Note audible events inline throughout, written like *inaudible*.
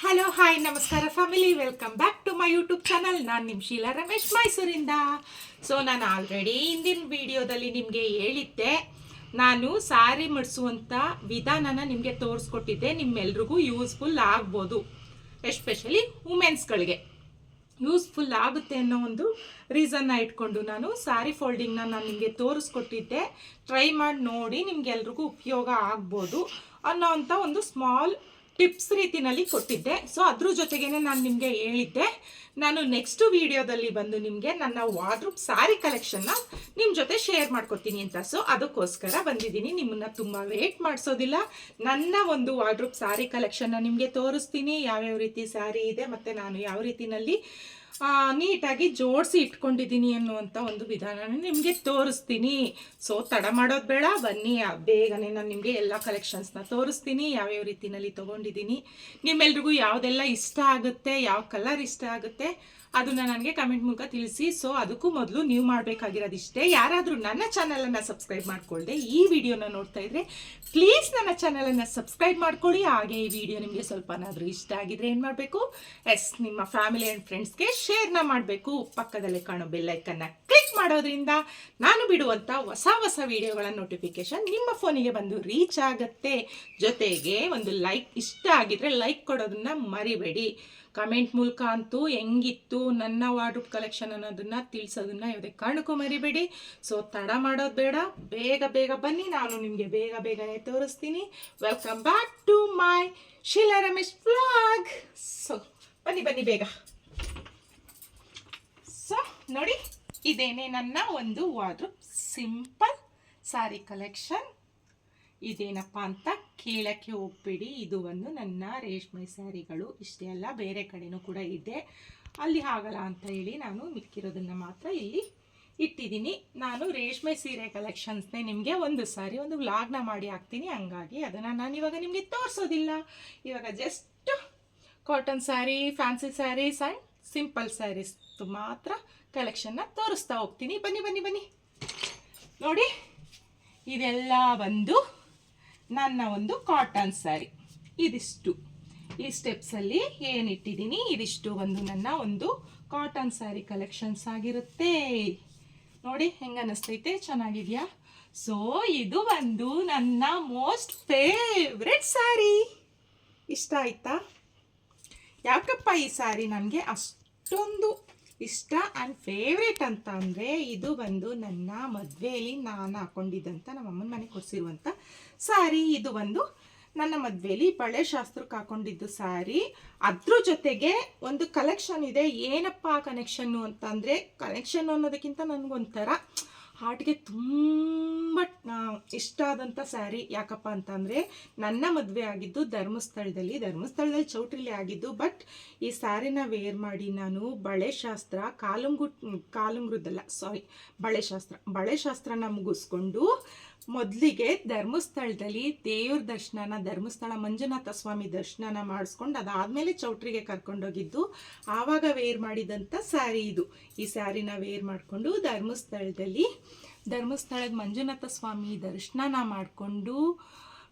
Hello hi ನಮಸ್ಕಾರ family welcome back to my YouTube channel ನಾನು ನಿಮ್ಮ ಶೀಲಾ ರಮೇಶ್ ಮೈಸೂರಿಂದ ಸೊ ನಾನು ಆಲ್ರೆಡಿ ಹಿಂದಿನ ವಿಡಿಯೋದಲ್ಲಿ ನಿಮಗೆ ಹೇಳಿದ್ದೆ. ನಾನು ಸಾರಿ ಮಡಿಸುವಂಥ ವಿಧಾನನ ನಿಮಗೆ ತೋರಿಸ್ಕೊಟ್ಟಿದ್ದೆ. ನಿಮ್ಮೆಲ್ರಿಗೂ ಯೂಸ್ಫುಲ್ ಆಗ್ಬೋದು. ಎಸ್ಪೆಷಲಿ ವುಮೆನ್ಸ್ಗಳಿಗೆ ಯೂಸ್ಫುಲ್ ಆಗುತ್ತೆ ಅನ್ನೋ ಒಂದು ರೀಸನ್ನ ಇಟ್ಕೊಂಡು ನಾನು ಸಾರಿ ಫೋಲ್ಡಿಂಗ್ನ ನಾನು ನಿಮಗೆ ತೋರಿಸ್ಕೊಟ್ಟಿದ್ದೆ. ಟ್ರೈ ಮಾಡಿ ನೋಡಿ ನಿಮ್ಗೆಲ್ರಿಗೂ ಉಪಯೋಗ ಆಗ್ಬೋದು ಅನ್ನೋ ಒಂದು ಸ್ಮಾಲ್ ಟಿಪ್ಸ್ ರೀತಿನಲ್ಲಿ ಕೊಟ್ಟಿದ್ದೆ. ಸೊ ಅದ್ರ ಜೊತೆಗೇನೆ ನಾನು ನಿಮಗೆ ಹೇಳಿದ್ದೆ. ನಾನು ನೆಕ್ಸ್ಟ್ ವಿಡಿಯೋದಲ್ಲಿ ಬಂದು ನಿಮಗೆ ನನ್ನ ವಾರ್ಡ್ರೂಪ್ ಸಾರಿ ಕಲೆಕ್ಷನ್ನ ನಿಮ್ಮ ಜೊತೆ ಶೇರ್ ಮಾಡ್ಕೊತೀನಿ ಅಂತ. ಸೊ ಅದಕ್ಕೋಸ್ಕರ ಬಂದಿದ್ದೀನಿ. ನಿಮ್ಮನ್ನ ತುಂಬ ವೇಟ್ ಮಾಡಿಸೋದಿಲ್ಲ. ನನ್ನ ಒಂದು ವಾರ್ಡ್ರೂಪ್ ಸಾರಿ ಕಲೆಕ್ಷನ್ನ ನಿಮಗೆ ತೋರಿಸ್ತೀನಿ. ಯಾವ್ಯಾವ ರೀತಿ ಸ್ಯಾರಿ ಇದೆ ಮತ್ತು ನಾನು ಯಾವ ರೀತಿನಲ್ಲಿ ನೀಟಾಗಿ ಜೋಡಿಸಿ ಇಟ್ಕೊಂಡಿದ್ದೀನಿ ಅನ್ನುವಂಥ ಒಂದು ವಿಧಾನ ನಿಮಗೆ ತೋರಿಸ್ತೀನಿ. ಸೊ ತಡ ಮಾಡೋದು ಬೇಡ. ಬನ್ನಿ ಬೇಗನೆ ನಾನು ನಿಮಗೆ ಎಲ್ಲ ಕಲೆಕ್ಷನ್ಸ್ನ ತೋರಿಸ್ತೀನಿ. ಯಾವ್ಯಾವ ರೀತಿನಲ್ಲಿ ತೊಗೊಂಡಿದ್ದೀನಿ. ನಿಮ್ಮೆಲ್ರಿಗೂ ಯಾವುದೆಲ್ಲ ಇಷ್ಟ ಆಗುತ್ತೆ, ಯಾವ ಕಲರ್ ಇಷ್ಟ ಆಗುತ್ತೆ ಅದನ್ನ ನನಗೆ ಕಮೆಂಟ್ ಮೂಲಕ ತಿಳಿಸಿ. ಸೊ ಅದಕ್ಕೂ ಮೊದಲು ನೀವು ಮಾಡಬೇಕಾಗಿರೋದಿಷ್ಟೇ. ಯಾರಾದರೂ ನನ್ನ ಚಾನಲನ್ನು ಸಬ್ಸ್ಕ್ರೈಬ್ ಮಾಡ್ಕೊಳ್ಳದೆ ಈ ವಿಡಿಯೋನ ನೋಡ್ತಾ ಇದ್ರೆ ಪ್ಲೀಸ್ ನನ್ನ ಚಾನಲನ್ನು ಸಬ್ಸ್ಕ್ರೈಬ್ ಮಾಡ್ಕೊಳ್ಳಿ ಹಾಗೆ ಈ ವಿಡಿಯೋ ನಿಮಗೆ ಸ್ವಲ್ಪನಾದರೂ ಇಷ್ಟ ಆಗಿದ್ರೆ ಏನು ಮಾಡಬೇಕು? ಎಸ್ ನಿಮ್ಮ ಫ್ಯಾಮಿಲಿ ಆ್ಯಂಡ್ ಫ್ರೆಂಡ್ಸ್ಗೆ ಶೇರ್ನ ಮಾಡಬೇಕು. ಪಕ್ಕದಲ್ಲೇ ಕಾಣೋ ಬೆಲ್ಲೈಕನ್ನು ಕ್ಲಿಕ್ ಮಾಡೋದ್ರಿಂದ ನಾನು ಬಿಡುವಂಥ ಹೊಸ ಹೊಸ ವಿಡಿಯೋಗಳ ನೋಟಿಫಿಕೇಶನ್ ನಿಮ್ಮ ಫೋನಿಗೆ ಬಂದು ರೀಚ್ ಆಗುತ್ತೆ. ಜೊತೆಗೆ ಒಂದು ಲೈಕ್ ಇಷ್ಟ ಆಗಿದ್ರೆ ಲೈಕ್ ಕೊಡೋದನ್ನ ಮರಿಬೇಡಿ. ಕಮೆಂಟ್ ಮೂಲಕ ಅಂತೂ ಹೆಂಗಿತ್ತು ನನ್ನ ವಾರ್ಡ್ರೂಪ್ ಕಲೆಕ್ಷನ್ ಅನ್ನೋದನ್ನ ತಿಳಿಸೋದನ್ನ ಯಾವುದೇ ಕಾರಣಕ್ಕೂ ಮರಿಬೇಡಿ. ಸೊ ತಡ ಮಾಡೋದು ಬೇಡ. ಬೇಗ ಬೇಗ ಬನ್ನಿ. ನಾನು ನಿಮಗೆ ಬೇಗ ಬೇಗನೆ ತೋರಿಸ್ತೀನಿ. Welcome back to my Sheela Ramesh vlog so ಬನ್ನಿ ಬನ್ನಿ ಬೇಗ. ಸೊ ನೋಡಿ, ಇದೇನೆ ನನ್ನ ಒಂದು ವಾರ್ಡ್ರೂಪ್ ಸಿಂಪಲ್ ಸಾರಿ ಕಲೆಕ್ಷನ್. ಇದೇನಪ್ಪ ಅಂತ ಕೇಳಕ್ಕೆ ಹೋಗ್ಬೇಡಿ ಇದು ಒಂದು ನನ್ನ ರೇಷ್ಮೆ ಸ್ಯಾರಿಗಳು. ಇಷ್ಟೇ ಅಲ್ಲ, ಬೇರೆ ಕಡೆನೂ ಕೂಡ ಇದೆ. ಅಲ್ಲಿ ಆಗಲ್ಲ ಅಂತ ಹೇಳಿ ನಾನು ಮಿಕ್ಕಿರೋದನ್ನ ಮಾತ್ರ ಇಲ್ಲಿ ಇಟ್ಟಿದ್ದೀನಿ. ನಾನು ರೇಷ್ಮೆ ಸೀರೆ ಕಲೆಕ್ಷನ್ಸ್ನೇ ನಿಮಗೆ ಒಂದು ಸಾರಿ ಒಂದು ವ್ಲಾಗ್ನ ಮಾಡಿ ಹಾಕ್ತೀನಿ. ಹಂಗಾಗಿ ಅದನ್ನು ನಾನು ಇವಾಗ ನಿಮಗೆ ತೋರಿಸೋದಿಲ್ಲ. ಇವಾಗ just cotton sari fancy saris and simple saris ಮಾತ್ರ ಕಲೆಕ್ಷನ್ನ ತೋರಿಸ್ತಾ ಹೋಗ್ತೀನಿ. ಬನ್ನಿ ಬನ್ನಿ ಬನ್ನಿ. ನೋಡಿ, ಇದೆಲ್ಲ ಬಂದು ನನ್ನ ಒಂದು ಕಾಟನ್ ಸ್ಯಾರಿ ಇದಿಷ್ಟು. ಈ ಸ್ಟೆಪ್ಸಲ್ಲಿ ಏನಿಟ್ಟಿದ್ದೀನಿ ಇದಿಷ್ಟು ಒಂದು ನನ್ನ ಒಂದು ಕಾಟನ್ ಸ್ಯಾರಿ ಕಲೆಕ್ಷನ್ಸ್ ಆಗಿರುತ್ತೆ. ನೋಡಿ ಹೆಂಗೆ ಅನ್ನಿಸ್ತೈತೆ ಚೆನ್ನಾಗಿದೆಯಾ? ಸೊ ಇದು ಒಂದು ನನ್ನ ಮೋಸ್ಟ್ ಫೇವ್ರೆಟ್ ಸ್ಯಾರಿ ಇಷ್ಟ ಆಯ್ತಾ? ಯಾಕಪ್ಪ ಈ ಸ್ಯಾರಿ ನನಗೆ ಅಷ್ಟೊಂದು ಇಷ್ಟ ಆ್ಯಂಡ್ ಫೇವ್ರೇಟ್ ಅಂತ ಅಂದರೆ ಇದು ಬಂದು ನನ್ನ ಮದುವೆಯಲ್ಲಿ ನಾನು ಹಾಕ್ಕೊಂಡಿದ್ದಂಥ ನಮ್ಮ ಅಮ್ಮನ ಮನೆಗೆ ಕೊಡಿಸಿರುವಂಥ ಸ್ಯಾರಿ ಇದು ಒಂದು ನನ್ನ ಮದುವೆಯಲ್ಲಿ ಬಳೆ ಶಾಸ್ತ್ರಕ್ಕೆ ಹಾಕೊಂಡಿದ್ದು ಸ್ಯಾರಿ ಅದ್ರ ಜೊತೆಗೆ ಒಂದು ಕಲೆಕ್ಷನ್ ಇದೆ, ಏನಪ್ಪ ಕನೆಕ್ಷನ್ನು ಅಂತಂದರೆ ಕನೆಕ್ಷನ್ ಅನ್ನೋದಕ್ಕಿಂತ ನನಗೊಂಥರ ಹಾರ್ಟ್ಗೆ ತುಂಬ ಇಷ್ಟ ಆದಂಥ ಸ್ಯಾರಿ ಯಾಕಪ್ಪ ಅಂತಂದರೆ ನನ್ನ ಮದುವೆ ಆಗಿದ್ದು ಧರ್ಮಸ್ಥಳದಲ್ಲಿ ಧರ್ಮಸ್ಥಳದಲ್ಲಿ ಚೌಟ್ರಿಲಿ ಆಗಿದ್ದು. ಬಟ್ ಈ ಸ್ಯಾರಿನ ವೇರ್ ಮಾಡಿ ನಾನು ಬಳೆ ಶಾಸ್ತ್ರ, ಕಾಲುಂಗು ಕಾಲುಂಗುರದಲ್ಲ ಸಾರಿ ಬಳೆ ಶಾಸ್ತ್ರ, ಬಳೆ ಶಾಸ್ತ್ರನ ಮುಗಿಸ್ಕೊಂಡು ಮೊದಲಿಗೆ ಧರ್ಮಸ್ಥಳದಲ್ಲಿ ದೇವ್ರ ದರ್ಶನನ, ಧರ್ಮಸ್ಥಳ ಮಂಜುನಾಥ ಸ್ವಾಮಿ ದರ್ಶನನ ಮಾಡಿಸ್ಕೊಂಡು ಅದಾದಮೇಲೆ ಚೌಟ್ರಿಗೆ ಕರ್ಕೊಂಡೋಗಿದ್ದು, ಆವಾಗ ವೇರ್ ಮಾಡಿದಂಥ ಸ್ಯಾರಿ ಇದು. ಈ ಸ್ಯಾರಿನ ವೇರ್ ಮಾಡಿಕೊಂಡು ಧರ್ಮಸ್ಥಳದಲ್ಲಿ, ಧರ್ಮಸ್ಥಳದ ಮಂಜುನಾಥ ಸ್ವಾಮಿ ದರ್ಶನನ ಮಾಡಿಕೊಂಡು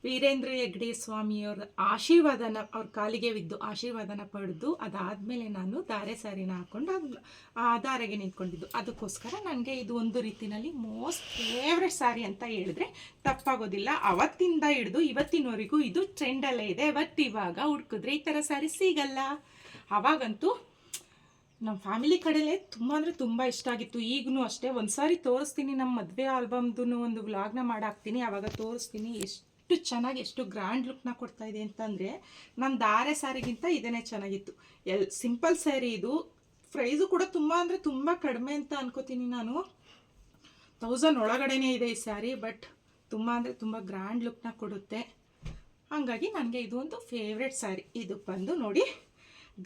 ವೀರೇಂದ್ರ ಹೆಗ್ಡೆ ಸ್ವಾಮಿಯವ್ರ ಆಶೀರ್ವಾದನ ಅವ್ರ ಕಾಲಿಗೆ ಬಿದ್ದು ಆಶೀರ್ವಾದನ ಪಡೆದು ಅದಾದಮೇಲೆ ನಾನು ಧಾರೆ ಸಾರಿನ ಹಾಕ್ಕೊಂಡು ಅದು ಆ ಧಾರೆಗೆ ನಿಂತ್ಕೊಂಡಿದ್ದು. ಅದಕ್ಕೋಸ್ಕರ ನನಗೆ ಇದು ಒಂದು ರೀತಿನಲ್ಲಿ ಮೋಸ್ಟ್ ಫೇವ್ರೆಟ್ ಸಾರಿ ಅಂತ ಹೇಳಿದ್ರೆ ತಪ್ಪಾಗೋದಿಲ್ಲ. ಅವತ್ತಿಂದ ಹಿಡಿದು ಇವತ್ತಿನವರೆಗೂ ಇದು ಟ್ರೆಂಡಲ್ಲೇ ಇದೆ. ಬಟ್ ಇವಾಗ ಹುಡ್ಕಿದ್ರೆ ಈ ಥರ ಸಾರಿ ಸಿಗಲ್ಲ. ಅವಾಗಂತೂ ನಮ್ಮ ಫ್ಯಾಮಿಲಿ ಕಡೆಲೇ ತುಂಬ ಅಂದರೆ ತುಂಬ ಇಷ್ಟ ಆಗಿತ್ತು. ಈಗೂ ಅಷ್ಟೇ ಒಂದು ಸಾರಿ ತೋರಿಸ್ತೀನಿ ನಮ್ಮ ಮದುವೆ ಆಲ್ಬಮ್ದು ಒಂದು ವ್ಲಾಗ್ನ ಮಾಡಾಕ್ತೀನಿ ಆವಾಗ ತೋರಿಸ್ತೀನಿ ಎಷ್ಟು ಚೆನ್ನಾಗಿ ಎಷ್ಟು ಗ್ರ್ಯಾಂಡ್ ಲುಕ್ನ ಕೊಡ್ತಾ ಇದೆ ಅಂತಂದರೆ ನಮ್ಮ ಧಾರೆ ಸ್ಯಾರಿಗಿಂತ ಇದನ್ನೇ ಚೆನ್ನಾಗಿತ್ತು. ಎಲ್ ಸಿಂಪಲ್ ಸ್ಯಾರಿ ಇದು. ಪ್ರೈಸು ಕೂಡ ತುಂಬ ಅಂದರೆ ತುಂಬ ಕಡಿಮೆ ಅಂತ ಅನ್ಕೋತೀನಿ ನಾನು. ತೌಸಂಡ್ ಒಳಗಡೆನೇ ಇದೆ ಈ ಸ್ಯಾರಿ ಬಟ್ ತುಂಬ ಅಂದರೆ ತುಂಬ ಗ್ರ್ಯಾಂಡ್ ಲುಕ್ನ ಕೊಡುತ್ತೆ. ಹಾಗಾಗಿ ನನಗೆ ಇದು ಒಂದು ಫೇವ್ರೆಟ್ ಸ್ಯಾರಿ ಇದು ಬಂದು ನೋಡಿ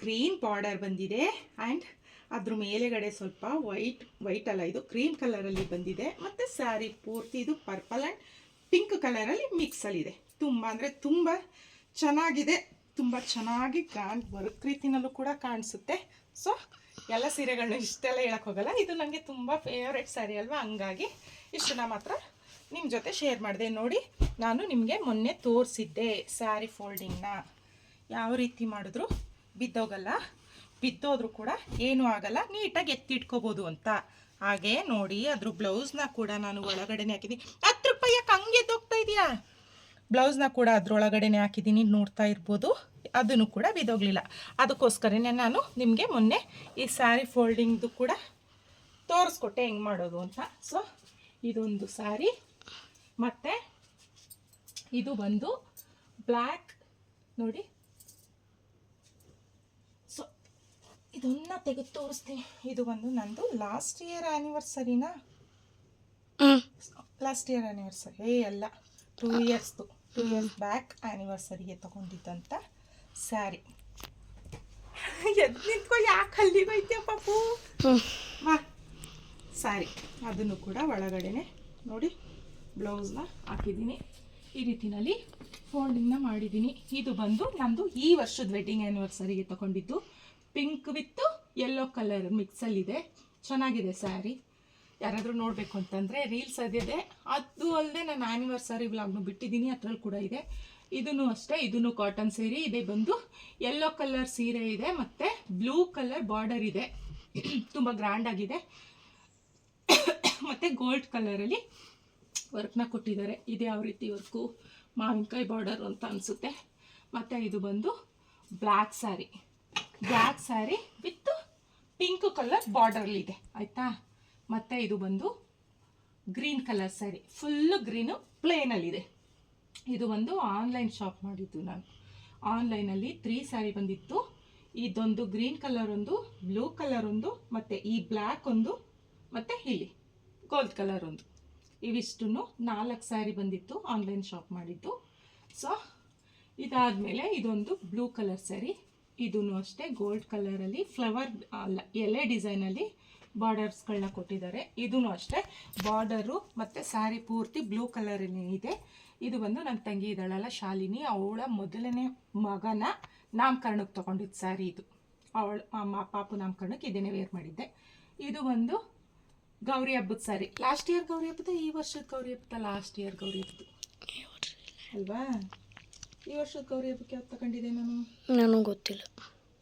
ಗ್ರೀನ್ ಬಾರ್ಡರ್ ಬಂದಿದೆ ಆ್ಯಂಡ್ ಅದ್ರ ಮೇಲೆಗಡೆ ಸ್ವಲ್ಪ ವೈಟ್ ವೈಟ್ ಅಲ್ಲ, ಇದು ಕ್ರೀಮ್ ಕಲರಲ್ಲಿ ಬಂದಿದೆ. ಮತ್ತು ಸ್ಯಾರಿ ಪೂರ್ತಿ ಇದು ಪರ್ಪಲ್ ಆ್ಯಂಡ್ ಪಿಂಕ್ ಕಲರಲ್ಲಿ ಮಿಕ್ಸಲ್ಲಿದೆ ತುಂಬ ಅಂದರೆ ತುಂಬ ಚೆನ್ನಾಗಿದೆ. ತುಂಬ ಚೆನ್ನಾಗಿ ಕಾಣ್ ವರ್ಕ್ ರೀತಿನಲ್ಲೂ ಕೂಡ ಕಾಣಿಸುತ್ತೆ. ಸೊ ಎಲ್ಲ ಸೀರೆಗಳನ್ನ ಇಷ್ಟೆಲ್ಲ ಹೇಳಕ್ ಹೋಗಲ್ಲ. ಇದು ನನಗೆ ತುಂಬ ಫೇವ್ರೆಟ್ ಸ್ಯಾರಿ ಅಲ್ವಾ? ಹಂಗಾಗಿ ಇಷ್ಟನ್ನ ಮಾತ್ರ ನಿಮ್ಮ ಜೊತೆ ಶೇರ್ ಮಾಡಿದೆ. ನೋಡಿ, ನಾನು ನಿಮಗೆ ಮೊನ್ನೆ ತೋರಿಸಿದ್ದೆ ಸ್ಯಾರಿ ಫೋಲ್ಡಿಂಗ್ನ ಯಾವ ರೀತಿ ಮಾಡಿದ್ರು? ಬಿದ್ದೋಗಲ್ಲ. ಬಿದ್ದೋದ್ರೂ ಕೂಡ ಏನೂ ಆಗಲ್ಲ. ನೀಟಾಗಿ ಎತ್ತಿಟ್ಕೋಬೋದು ಅಂತ. ಹಾಗೆ ನೋಡಿ, ಅದ್ರ ಬ್ಲೌಸ್ನ ಕೂಡ ನಾನು ಒಳಗಡೆನೆ ಹಾಕಿದ್ದೀನಿ. ಯಾಕೆ ಹಂಗೆ ಎದ್ದೋಗ್ತಾ ಇದೆಯಾ? ಬ್ಲೌಸ್ನ ಕೂಡ ಅದ್ರೊಳಗಡೆನೆ ಹಾಕಿದ್ದೀನಿ ನೋಡ್ತಾ ಇರ್ಬೋದು. ಅದನ್ನು ಕೂಡ ಬಿದ್ದೋಗ್ಲಿಲ್ಲ ಅದಕ್ಕೋಸ್ಕರನೇ ನಾನು ನಿಮಗೆ ಮೊನ್ನೆ ಈ ಸ್ಯಾರಿ ಫೋಲ್ಡಿಂಗ್ದು ಕೂಡ ತೋರಿಸ್ಕೊಟ್ಟೆ ಹೆಂಗೆ ಮಾಡೋದು ಅಂತ. ಸೊ ಇದೊಂದು ಸ್ಯಾರಿ. ಮತ್ತು ಇದು ಬಂದು ಬ್ಲ್ಯಾಕ್ ನೋಡಿ. ಸೊ ಇದನ್ನ ತೆಗೆದು ತೋರಿಸ್ತೀನಿ. ಇದು ಬಂದು ನಂದು ಲಾಸ್ಟ್ ಇಯರ್ ಆ್ಯನಿವರ್ಸರಿನಾ ಲಾಸ್ಟ್ ಇಯರ್ ಆ್ಯನಿವರ್ಸರಿ ಏ ಅಲ್ಲ ಟೂ ಇಯರ್ಸ್ದು ಟೂ ಇಯರ್ಸ್ ಬ್ಯಾಕ್ ಆ್ಯನಿವರ್ಸರಿಗೆ ತೊಗೊಂಡಿದ್ದಂಥ ಸ್ಯಾರಿ ಎದ್ದು ನಿಂತ್ಕೊ ಯಾಕೆ ಅಲ್ಲಿಗೆ ಹೋಯ್ತೀಯ ಪಾಪು? ಬಾ ಸ್ಯಾರಿ ಅದನ್ನು ಕೂಡ ಒಳಗಡೆನೆ ನೋಡಿ ಬ್ಲೌಸ್ನ ಹಾಕಿದ್ದೀನಿ. ಈ ರೀತಿನಲ್ಲಿ ಫೋಲ್ಡಿಂಗ್ನ ಮಾಡಿದ್ದೀನಿ. ಇದು ಬಂದು ನಂದು ಈ ವರ್ಷದ ವೆಡ್ಡಿಂಗ್ ಆ್ಯನಿವರ್ಸರಿಗೆ ತಗೊಂಡಿದ್ದು. ಪಿಂಕ್ ವಿತ್ ಯೆಲ್ಲೋ ಕಲರ್ ಮಿಕ್ಸಲ್ಲಿದೆ ಚೆನ್ನಾಗಿದೆ ಸ್ಯಾರಿ ಯಾರಾದರೂ ನೋಡಬೇಕು ಅಂತಂದರೆ ರೀಲ್ಸ್ ಅದಿದೆ ಅದು ಅಲ್ಲದೆ ನಾನು ಆ್ಯನಿವರ್ಸರಿ ವ್ಲಾಗ್ನು ಬಿಟ್ಟಿದ್ದೀನಿ, ಅದ್ರಲ್ಲಿ ಕೂಡ ಇದೆ. ಇದೂ ಅಷ್ಟೇ ಇದೂ ಕಾಟನ್ ಸೀರೆ, ಇದೆ ಬಂದು ಯೆಲ್ಲೋ ಕಲರ್ ಸೀರೆ ಇದೆ, ಮತ್ತು ಬ್ಲೂ ಕಲರ್ ಬಾರ್ಡರ್ ಇದೆ. ತುಂಬ ಗ್ರ್ಯಾಂಡ್ ಆಗಿದೆ. ಮತ್ತು ಗೋಲ್ಡ್ ಕಲರಲ್ಲಿ ವರ್ಕ್ನ ಕೊಟ್ಟಿದ್ದಾರೆ. ಇದು ಯಾವ ರೀತಿ ವರ್ಕು ಮಾವಿನಕಾಯಿ ಬಾರ್ಡರ್ ಅಂತ ಅನಿಸುತ್ತೆ. ಮತ್ತು ಇದು ಬಂದು black sari black sari with pink colour ಬಾರ್ಡರ್ಲಿದೆ ಆಯಿತಾ? ಮತ್ತು ಇದು ಬಂದು green colour sari full green ಪ್ಲೇನಲ್ಲಿದೆ ಇದು ಒಂದು ಆನ್ಲೈನ್ ಶಾಪ್ ಮಾಡಿದ್ದು ನಾನು. ಆನ್ಲೈನಲ್ಲಿ ತ್ರೀ ಸ್ಯಾರಿ ಬಂದಿತ್ತು. ಇದೊಂದು ಗ್ರೀನ್ ಕಲರ್ ಒಂದು ಬ್ಲೂ ಕಲರ್ ಒಂದು, ಮತ್ತು ಈ ಬ್ಲ್ಯಾಕ್ ಒಂದು, ಮತ್ತು ಇಲ್ಲಿ ಗೋಲ್ಡ್ ಕಲರ್ ಒಂದು. ಇವಿಷ್ಟು ನಾಲ್ಕು ಸ್ಯಾರಿ ಬಂದಿತ್ತು ಆನ್ಲೈನ್ ಶಾಪ್ ಮಾಡಿದ್ದು. ಸೊ ಇದಾದಮೇಲೆ ಇದೊಂದು ಬ್ಲೂ ಕಲರ್ ಸ್ಯಾರಿ ಇದೂ ಅಷ್ಟೇ ಗೋಲ್ಡ್ ಕಲರಲ್ಲಿ ಫ್ಲವರ್ ಅಲ್ಲ, ಎಲೆ ಡಿಸೈನಲ್ಲಿ ಬಾರ್ಡರ್ಸ್ಗಳನ್ನ ಕೊಟ್ಟಿದ್ದಾರೆ. ಇದೂ ಅಷ್ಟೇ. ಬಾರ್ಡರು ಮತ್ತು ಸ್ಯಾರಿ ಪೂರ್ತಿ ಬ್ಲೂ ಕಲರಲ್ಲಿ ಇದೆ. ಇದು ಬಂದು ನನ್ನ ತಂಗಿ ಇದ್ದಾಳಲ್ಲ ಶಾಲಿನಿ. ಅವಳ ಮೊದಲನೇ ಮಗನ ನಾಮಕರಣಕ್ಕೆ ತೊಗೊಂಡಿದ್ದು ಸ್ಯಾರಿ ಇದು. ಅವಳ ಅಮ್ಮ ಪಾಪು ನಾಮಕರಣಕ್ಕೆ ಇದನ್ನೇ ವೇರ್ ಮಾಡಿದ್ದೆ. ಇದು ಒಂದು ಗೌರಿ ಹಬ್ಬದ ಸ್ಯಾರಿ. ಲಾಸ್ಟ್ ಇಯರ್ ಗೌರಿ ಹಬ್ಬದ ಈ ವರ್ಷದ ಗೌರಿ ಹಬ್ಬದ ಲಾಸ್ಟ್ ಇಯರ್ ಗೌರಿ ಹಬ್ಬದ. ಅಲ್ವಾ? ಈ ವರ್ಷದ ಗೌರಿ ಹಬ್ಬಕ್ಕೆ ಯಾವ್ದು ತಗೊಂಡಿದ್ದೆ ನಾನು? ನನಗೆ ಗೊತ್ತಿಲ್ಲ.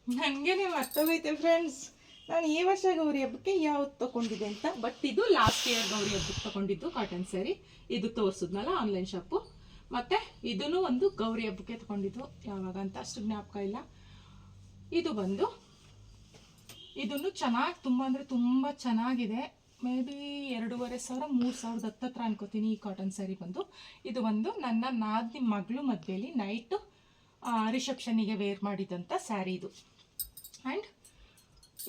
ನನಗೇನೆ ಮರ್ತೋಗೈತೆ ಫ್ರೆಂಡ್ಸ್ ನಾನು ಈ ವರ್ಷ ಗೌರಿ ಹಬ್ಬಕ್ಕೆ ಯಾವ್ದು ತಗೊಂಡಿದ್ದೆ ಅಂತ? ಬಟ್ ಇದು ಲಾಸ್ಟ್ ಇಯರ್ ಗೌರಿ ಹಬ್ಬಕ್ಕೆ ತಗೊಂಡಿದ್ದು ಕಾಟನ್ ಸ್ಯಾರಿ ಇದು ತೋರಿಸಿದ್ನಲ್ಲ ಆನ್ಲೈನ್ ಶಾಪು ಮತ್ತು ಇದೂ ಒಂದು ಗೌರಿ ಹಬ್ಬಕ್ಕೆ ತಗೊಂಡಿದ್ದು. ಯಾವಾಗ ಅಂತ ಅಷ್ಟು ಜ್ಞಾಪಕ ಇಲ್ಲ. ಇದು ಬಂದು, ಇದನ್ನು ಚೆನ್ನಾಗಿ ತುಂಬ ಅಂದರೆ ತುಂಬ ಚೆನ್ನಾಗಿದೆ. ಮೇ ಬಿ ಎರಡೂವರೆ ಸಾವಿರ, ಮೂರು ಸಾವಿರದ ಹತ್ತತ್ರ ಅನ್ಕೋತೀನಿ ಈ ಕಾಟನ್ ಸ್ಯಾರಿ ಬಂದು. ಇದು ಒಂದು ನನ್ನ ನಾದಿನಿ ಮಗಳು ಮದುವೆಯಲ್ಲಿ ನೈಟು ರಿಸೆಪ್ಷನಿಗೆ ವೇರ್ ಮಾಡಿದಂಥ ಸ್ಯಾರಿ ಇದು. ಆ್ಯಂಡ್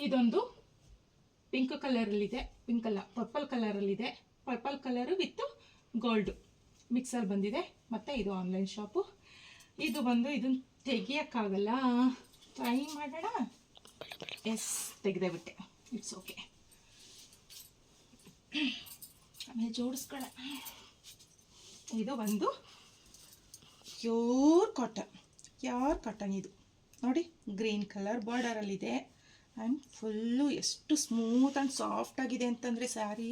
ಇದೊಂದು ಪಿಂಕ್ ಕಲರಲ್ಲಿದೆ ಪಿಂಕ್ ಅಲ್ಲ purple ಕಲರಲ್ಲಿದೆ purple colour with gold mixer ಬಂದಿದೆ. ಮತ್ತು ಇದು ಆನ್ಲೈನ್ ಶಾಪು ಇದು ಬಂದು ಇದನ್ನು ತೆಗಿಯೋಕ್ಕಾಗಲ್ಲ. ಟ್ರೈ ಮಾಡೋಣ. ಎಸ್ ತೆಗೆದೇ ಬಿಟ್ಟೆ. ಇಟ್ಸ್ ಓಕೆ ಆಮೇಲೆ ಜೋಡಿಸ್ಕೊಳ್ಳ ಇದು ಒಂದು ಪ್ಯೂರ್ ಕಾಟನ್ ಪ್ಯೂರ್ ಕಾಟನ್ ಇದು. ನೋಡಿ ಗ್ರೀನ್ ಕಲರ್ ಬಾರ್ಡರಲ್ಲಿದೆ ಆ್ಯಂಡ್ ಫುಲ್ಲು ಎಷ್ಟು ಸ್ಮೂತ್ ಆ್ಯಂಡ್ ಸಾಫ್ಟ್ ಆಗಿದೆ ಅಂತಂದರೆ ಸ್ಯಾರಿ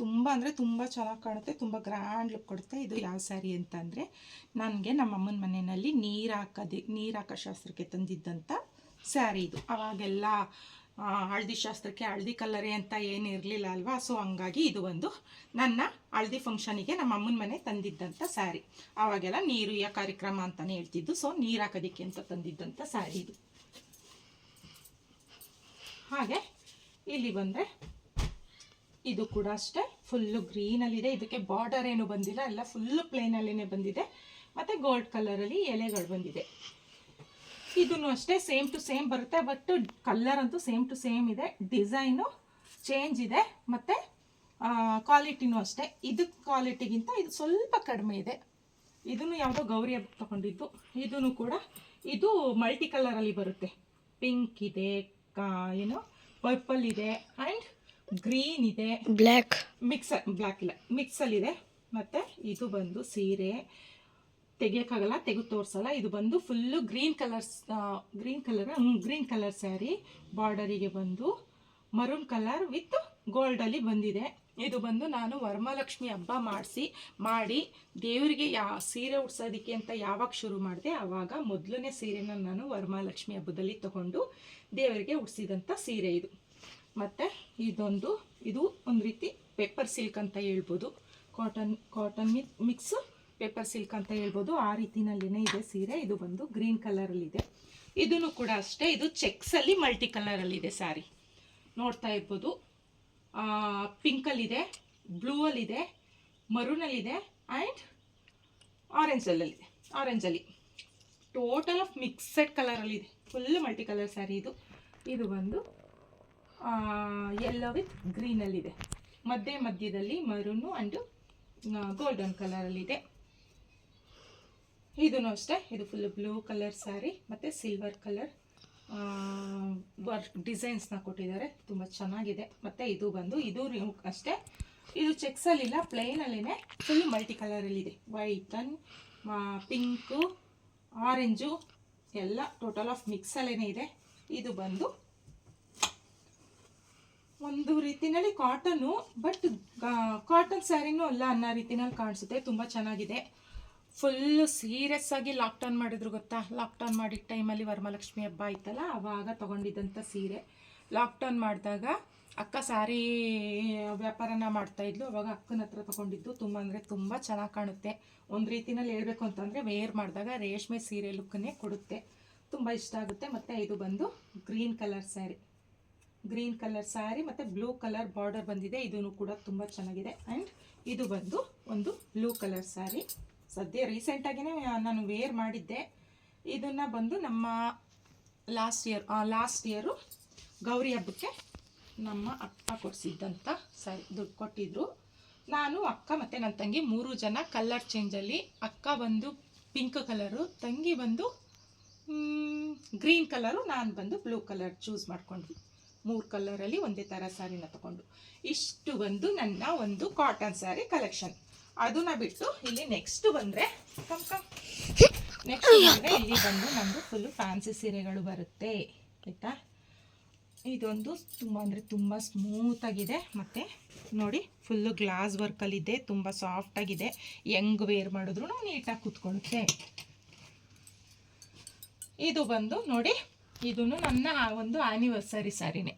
ತುಂಬ ಅಂದರೆ ತುಂಬ ಚೆನ್ನಾಗಿ ಕಾಣುತ್ತೆ, ತುಂಬ ಗ್ರ್ಯಾಂಡ್ ಲುಕ್ ಕೊಡುತ್ತೆ. ಇದು ಯಾವ ಸ್ಯಾರಿ ಅಂತಂದರೆ ನನಗೆ ನಮ್ಮ ಅಮ್ಮನ ಮನೆಯಲ್ಲಿ ನೀರು ಹಾಕೋದಿ, ನೀರು ಹಾಕೋ ಶಾಸ್ತ್ರಕ್ಕೆ ತಂದಿದ್ದಂಥ ಸ್ಯಾರಿ ಇದು. ಅವಾಗೆಲ್ಲ ಹಳದಿ ಶಾಸ್ತ್ರಕ್ಕೆ ಹಳದಿ ಕಲರೇ ಅಂತ ಏನು ಇರಲಿಲ್ಲ ಅಲ್ವಾ? ಸೊ ಹಂಗಾಗಿ ಇದು ಒಂದು ನನ್ನ ಹಳದಿ ಫಂಕ್ಷನಿಗೆ ನಮ್ಮ ಅಮ್ಮನ ಮನೆ ತಂದಿದ್ದಂಥ ಸ್ಯಾರಿ ಆವಾಗೆಲ್ಲ ನೀರು ಯ ಕಾರ್ಯಕ್ರಮ ಅಂತಲೇ ಹೇಳ್ತಿದ್ದು. ಸೊ ನೀರು ಹಾಕೋದಕ್ಕೆ ಅಂತ ತಂದಿದ್ದಂಥ ಸ್ಯಾರಿ ಇದು. ಹಾಗೆ ಇಲ್ಲಿ ಬಂದರೆ ಇದು ಕೂಡ ಅಷ್ಟೇ. ಫುಲ್ಲು ಗ್ರೀನಲ್ಲಿದೆ ಇದಕ್ಕೆ ಬಾರ್ಡರ್ ಏನು ಬಂದಿಲ್ಲ. ಎಲ್ಲ ಫುಲ್ಲು ಪ್ಲೇನಲ್ಲೇ ಬಂದಿದೆ. ಮತ್ತು ಗೋಲ್ಡ್ ಕಲರಲ್ಲಿ ಎಲೆಗಳು ಬಂದಿದೆ. ಇದನ್ನು ಅಷ್ಟೇ ಸೇಮ್ ಟು ಸೇಮ್ ಬರುತ್ತೆ. ಬಟ್ ಕಲರ್ ಅಂತೂ ಸೇಮ್ ಟು ಸೇಮ್ ಇದೆ. ಡಿಸೈನು ಚೇಂಜ್ ಇದೆ. ಮತ್ತು ಕ್ವಾಲಿಟಿನೂ ಅಷ್ಟೇ. ಇದು ಕ್ವಾಲಿಟಿಗಿಂತ ಇದು ಸ್ವಲ್ಪ ಕಡಿಮೆ ಇದೆ. ಇದನ್ನು ಯಾವುದೋ ಗೌರಿ ಹಬ್ಬಕ್ಕೆ ತಗೊಂಡಿದ್ದು. ಇದನ್ನು ಕೂಡ ಇದು ಮಲ್ಟಿ ಕಲರಲ್ಲಿ ಬರುತ್ತೆ. ಪಿಂಕ್ ಇದೆ ಏನು ಪರ್ಪಲ್ ಇದೆ ಆ್ಯಂಡ್ ಗ್ರೀನ್ ಇದೆ. ಬ್ಲ್ಯಾಕ್ ಮಿಕ್ಸ್ ಬ್ಲ್ಯಾಕ್ ಇಲ್ಲ. ಮಿಕ್ಸಲ್ಲಿದೆ ಮತ್ತು ಇದು ಬಂದು ಸೀರೆ. ತೆಗಿಯೋಕ್ಕಾಗಲ್ಲ ತೆಗೆದು ತೋರಿಸಲ್ಲ. ಇದು ಬಂದು full green colours green colour green colour sari ಬಾರ್ಡರಿಗೆ ಬಂದು ಮರೂನ್ ಕಲರ್ ವಿತ್ ಗೋಲ್ಡಲ್ಲಿ ಬಂದಿದೆ. ಇದು ಬಂದು ನಾನು ವರಮಹಾಲಕ್ಷ್ಮಿ ಹಬ್ಬ ಮಾಡಿಸಿ, ಮಾಡಿ ದೇವರಿಗೆ ಯಾ, ಸೀರೆ ಉಡ್ಸೋದಕ್ಕೆ ಅಂತ ಯಾವಾಗ ಶುರು ಮಾಡಿದೆ ಆವಾಗ ಮೊದಲನೇ ಸೀರೆನ ನಾನು ವರಮಹಾಲಕ್ಷ್ಮಿ ಹಬ್ಬದಲ್ಲಿ ತಗೊಂಡು ದೇವರಿಗೆ ಉಡ್ಸಿದಂಥ ಸೀರೆ ಇದು. ಮತ್ತು ಇದೊಂದು, ಇದು ಒಂದು ರೀತಿ ಪೇಪರ್ ಸಿಲ್ಕ್ ಅಂತ ಹೇಳ್ಬೋದು. Cotton cotton mix paper silk ಅಂತ ಹೇಳ್ಬೋದು. ಆ ರೀತಿನಲ್ಲಿನೇ ಇದೆ ಸೀರೆ. ಇದು ಬಂದು ಗ್ರೀನ್ ಕಲರಲ್ಲಿದೆ. ಇದನ್ನು ಕೂಡ ಅಷ್ಟೇ, ಇದು ಚೆಕ್ಸಲ್ಲಿ ಮಲ್ಟಿ ಕಲರಲ್ಲಿದೆ ಸ್ಯಾರಿ ನೋಡ್ತಾ ಇರ್ಬೋದು. ಪಿಂಕಲ್ಲಿದೆ, ಬ್ಲೂವಲ್ಲಿದೆ, ಮರೂನಲ್ಲಿದೆ ಆ್ಯಂಡ್ ಆರೆಂಜಲ್ಲಲ್ಲಿದೆ ಆರೆಂಜಲ್ಲಿ ಟೋಟಲ್ ಆಫ್ ಮಿಕ್ಸೆಡ್ ಕಲರಲ್ಲಿದೆ ಫುಲ್ ಮಲ್ಟಿ ಕಲರ್ ಸ್ಯಾರಿ ಇದು. ಇದು ಬಂದು ಎಲ್ಲೋ ವಿತ್ ಗ್ರೀನಲ್ಲಿದೆ ಮಧ್ಯೆ ಮಧ್ಯದಲ್ಲಿ ಮರೂನು ಆ್ಯಂಡ್ ಗೋಲ್ಡನ್ ಕಲರಲ್ಲಿದೆ ಇದೂ ಅಷ್ಟೇ. ಇದು ಫುಲ್ ಬ್ಲೂ ಕಲರ್ ಸ್ಯಾರಿ ಮತ್ತು ಸಿಲ್ವರ್ ಕಲರ್ ವರ್ಕ್ ಡಿಸೈನ್ಸ್ನ ಕೊಟ್ಟಿದ್ದಾರೆ. ತುಂಬ ಚೆನ್ನಾಗಿದೆ. ಮತ್ತು ಇದು ಬಂದು, ಇದು ಅಷ್ಟೇ. ಇದು ಚೆಕ್ಸಲ್ಲಿಲ್ಲ ಪ್ಲೇನಲ್ಲಿನೇ ಫುಲ್ ಮಲ್ಟಿ ಕಲರಲ್ಲಿದೆ ವೈಟ್ ಅನ್ ಪಿಂಕು ಆರೆಂಜು ಎಲ್ಲ ಟೋಟಲ್ ಆಫ್ ಮಿಕ್ಸಲ್ಲೇ ಇದೆ. ಇದು ಬಂದು ಒಂದು ರೀತಿಯಲ್ಲಿ ಕಾಟನ್ನು ಬಟ್ ಕಾಟನ್ ಸ್ಯಾರಿನೂ ಅಲ್ಲ ಅನ್ನೋ ರೀತಿನಲ್ಲಿ ಕಾಣಿಸುತ್ತೆ. ತುಂಬ ಚೆನ್ನಾಗಿದೆ. ಫುಲ್ಲು ಸೀರಿಯಸ್ ಆಗಿ ಲಾಕ್ಡೌನ್ ಮಾಡಿದ್ರು ಗೊತ್ತಾ? ಲಾಕ್ಡೌನ್ ಮಾಡಿದ ಟೈಮಲ್ಲಿ ವರಮಹಾಲಕ್ಷ್ಮಿ ಹಬ್ಬ ಆಯ್ತಲ್ಲ ಆವಾಗ ತೊಗೊಂಡಿದ್ದಂಥ ಸೀರೆ. ಲಾಕ್ಡೌನ್ ಮಾಡಿದಾಗ ಅಕ್ಕ ಸಾರಿ ವ್ಯಾಪಾರನ ಮಾಡ್ತಾ ಇದ್ಲು. ಅವಾಗ ಅಕ್ಕನ ಹತ್ರ ತೊಗೊಂಡಿದ್ದು. ತುಂಬ ಅಂದರೆ ತುಂಬ ಚೆನ್ನಾಗಿ ಕಾಣುತ್ತೆ. ಒಂದು ರೀತಿನಲ್ಲಿ ಹೇಳ್ಬೇಕು ಅಂತಂದರೆ ವೇರ್ ಮಾಡಿದಾಗ ರೇಷ್ಮೆ ಸೀರೆ ಲುಕ್ಕನ್ನೇ ಕೊಡುತ್ತೆ. ತುಂಬ ಇಷ್ಟ ಆಗುತ್ತೆ. ಮತ್ತು ಇದು ಬಂದು green colour sari green colour sari ಮತ್ತು ಬ್ಲೂ ಕಲರ್ ಬಾರ್ಡರ್ ಬಂದಿದೆ. ಇದೂ ಕೂಡ ತುಂಬ ಚೆನ್ನಾಗಿದೆ. ಆ್ಯಂಡ್ ಇದು ಬಂದು ಒಂದು ಬ್ಲೂ ಕಲರ್ ಸ್ಯಾರಿ ಸದ್ಯ ರೀಸೆಂಟಾಗಿಯೇ ನಾನು ವೇರ್ ಮಾಡಿದ್ದೆ. ಇದನ್ನು ಬಂದು ನಮ್ಮ last year last year Gauri ಹಬ್ಬಕ್ಕೆ ನಮ್ಮ ಅಕ್ಕ ಕೊಡಿಸಿದ್ದಂಥ ಸರಿ, ದುಡ್ಡು ಕೊಟ್ಟಿದ್ರು. ನಾನು ಅಕ್ಕ ಮತ್ತು ನನ್ನ ತಂಗಿ ಮೂರು ಜನ ಕಲ್ಲರ್ ಚೇಂಜಲ್ಲಿ ಅಕ್ಕ ಬಂದು ಪಿಂಕ್ ಕಲರು ತಂಗಿ ಬಂದು ಗ್ರೀನ್ ಕಲರು ನಾನು ಬಂದು ಬ್ಲೂ ಕಲರ್ ಚೂಸ್ ಮಾಡ್ಕೊಂಡ್ವಿ. ಮೂರು ಕಲರಲ್ಲಿ ಒಂದೇ ಥರ ಸ್ಯಾರಿನ ತಗೊಂಡು. ಇಷ್ಟು ಬಂದು ನನ್ನ ಒಂದು ಕಾಟನ್ ಸ್ಯಾರಿ ಕಲೆಕ್ಷನ್ ಅದನ್ನ ಬಿಟ್ಟು ಇಲ್ಲಿ ನೆಕ್ಸ್ಟ್ ಬಂದರೆ ಕಮ್ ಕಮ್. ನೆಕ್ಸ್ಟ್ ಬಂದರೆ ಇಲ್ಲಿ ಬಂದು ನಮ್ಮದು ಫುಲ್ಲು ಫ್ಯಾನ್ಸಿ ಸೀರೆಗಳು ಬರುತ್ತೆ ಆಯಿತಾ? ಇದೊಂದು ತುಂಬ ಅಂದರೆ ತುಂಬ ಸ್ಮೂತಾಗಿದೆ ಮತ್ತು ನೋಡಿ ಫುಲ್ಲು ಗ್ಲಾಸ್ ವರ್ಕಲ್ಲಿದೆ ತುಂಬ ಸಾಫ್ಟಾಗಿದೆ ಹೆಂಗ್ ವೇರ್ ಮಾಡಿದ್ರು ನೀಟಾಗಿ ಕೂತ್ಕೊಳ್ಳುತ್ತೆ. ಇದು ಬಂದು ನೋಡಿ ಇದೂ ನನ್ನ ಒಂದು ಆ್ಯನಿವರ್ಸರಿ ಸ್ಯಾರಿನೇ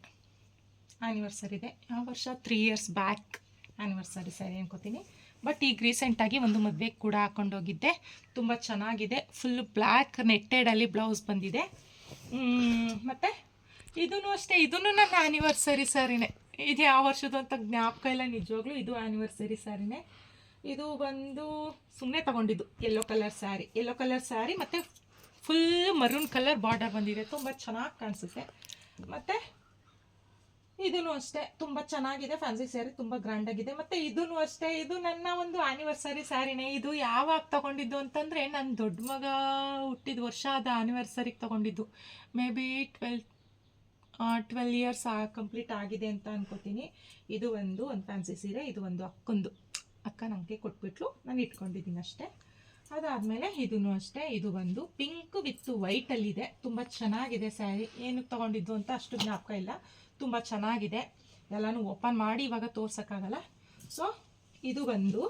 ಆ್ಯನಿವರ್ಸರಿದೆ ಆ ವರ್ಷ three years back anniversary sari ಅನ್ಕೋತೀನಿ. ಬಟ್ ಈಗ ರೀಸೆಂಟಾಗಿ ಒಂದು ಮದುವೆಗೆ ಕೂಡ ಹಾಕೊಂಡೋಗಿದ್ದೆ ತುಂಬ ಚೆನ್ನಾಗಿದೆ. ಫುಲ್ ಬ್ಲ್ಯಾಕ್ ನೆಟ್ಟೆಡಲ್ಲಿ ಬ್ಲೌಸ್ ಬಂದಿದೆ. ಮತ್ತು? ಇದೂ ಅಷ್ಟೇ. ಇದೂ ನನ್ನ ಆ್ಯನಿವರ್ಸರಿ ಸಾರಿನೇ. ಇದು ಯಾವ ವರ್ಷದ ಅಂತ ಜ್ಞಾಪಕ ಇಲ್ಲ, ನಿಜವಾಗ್ಲೂ ಇದು ಆ್ಯನಿವರ್ಸರಿ ಸಾರಿನೇ. ಇದು ಬಂದು ಸುಮ್ಮನೆ ತಗೊಂಡಿದ್ದು. Yellow colour sari yellow colour sari ಮತ್ತು ಫುಲ್ ಮರೂನ್ ಕಲರ್ ಬಾರ್ಡರ್ ಬಂದಿದೆ. ತುಂಬ ಚೆನ್ನಾಗಿ ಕಾಣಿಸುತ್ತೆ. ಮತ್ತು? ಇದೂ ಅಷ್ಟೇ, ತುಂಬ ಚೆನ್ನಾಗಿದೆ ಫ್ಯಾನ್ಸಿ ಸ್ಯಾರಿ ತುಂಬ ಗ್ರ್ಯಾಂಡಾಗಿದೆ ಮತ್ತು ಇದೂ ಅಷ್ಟೇ, ಇದು ನನ್ನ ಒಂದು ಆನಿವರ್ಸರಿ ಸ್ಯಾರಿನೇ ಇದು ಯಾವಾಗ ತಗೊಂಡಿದ್ದು ಅಂತಂದರೆ ನನ್ನ ದೊಡ್ಡ ಮಗ ಹುಟ್ಟಿದ ವರ್ಷ ಅದು ಆ್ಯನಿವರ್ಸರಿಗೆ ತಗೊಂಡಿದ್ದು. Maybe twelve twelve years complete ಆಗಿದೆ ಅಂತ ಅನ್ಕೋತೀನಿ. ಇದು ಒಂದು ಒಂದು ಫ್ಯಾನ್ಸಿ ಸೀರೆ ಇದು ಒಂದು ಅಕ್ಕಂದು. ಅಕ್ಕ ನನಗೆ ಕೊಟ್ಬಿಟ್ಲು, ನಾನು ಇಟ್ಕೊಂಡಿದ್ದೀನಿ ಅಷ್ಟೇ. ಅದಾದಮೇಲೆ ಇದೂ ಅಷ್ಟೇ, ಇದು ಬಂದು ಪಿಂಕ್ ವಿತ್ ವೈಟಲ್ಲಿದೆ ತುಂಬ ಚೆನ್ನಾಗಿದೆ ಸ್ಯಾರಿ ಏನಕ್ಕೆ ತೊಗೊಂಡಿದ್ದು ಅಂತ ಅಷ್ಟು ಜ್ಞಾಪಕ ಇಲ್ಲ. ತುಂಬ ಚೆನ್ನಾಗಿದೆ. ಎಲ್ಲನೂ ಓಪನ್ ಮಾಡಿ ಇವಾಗ ತೋರ್ಸೋಕ್ಕಾಗಲ್ಲ. ಸೊ ಇದು ಬಂದು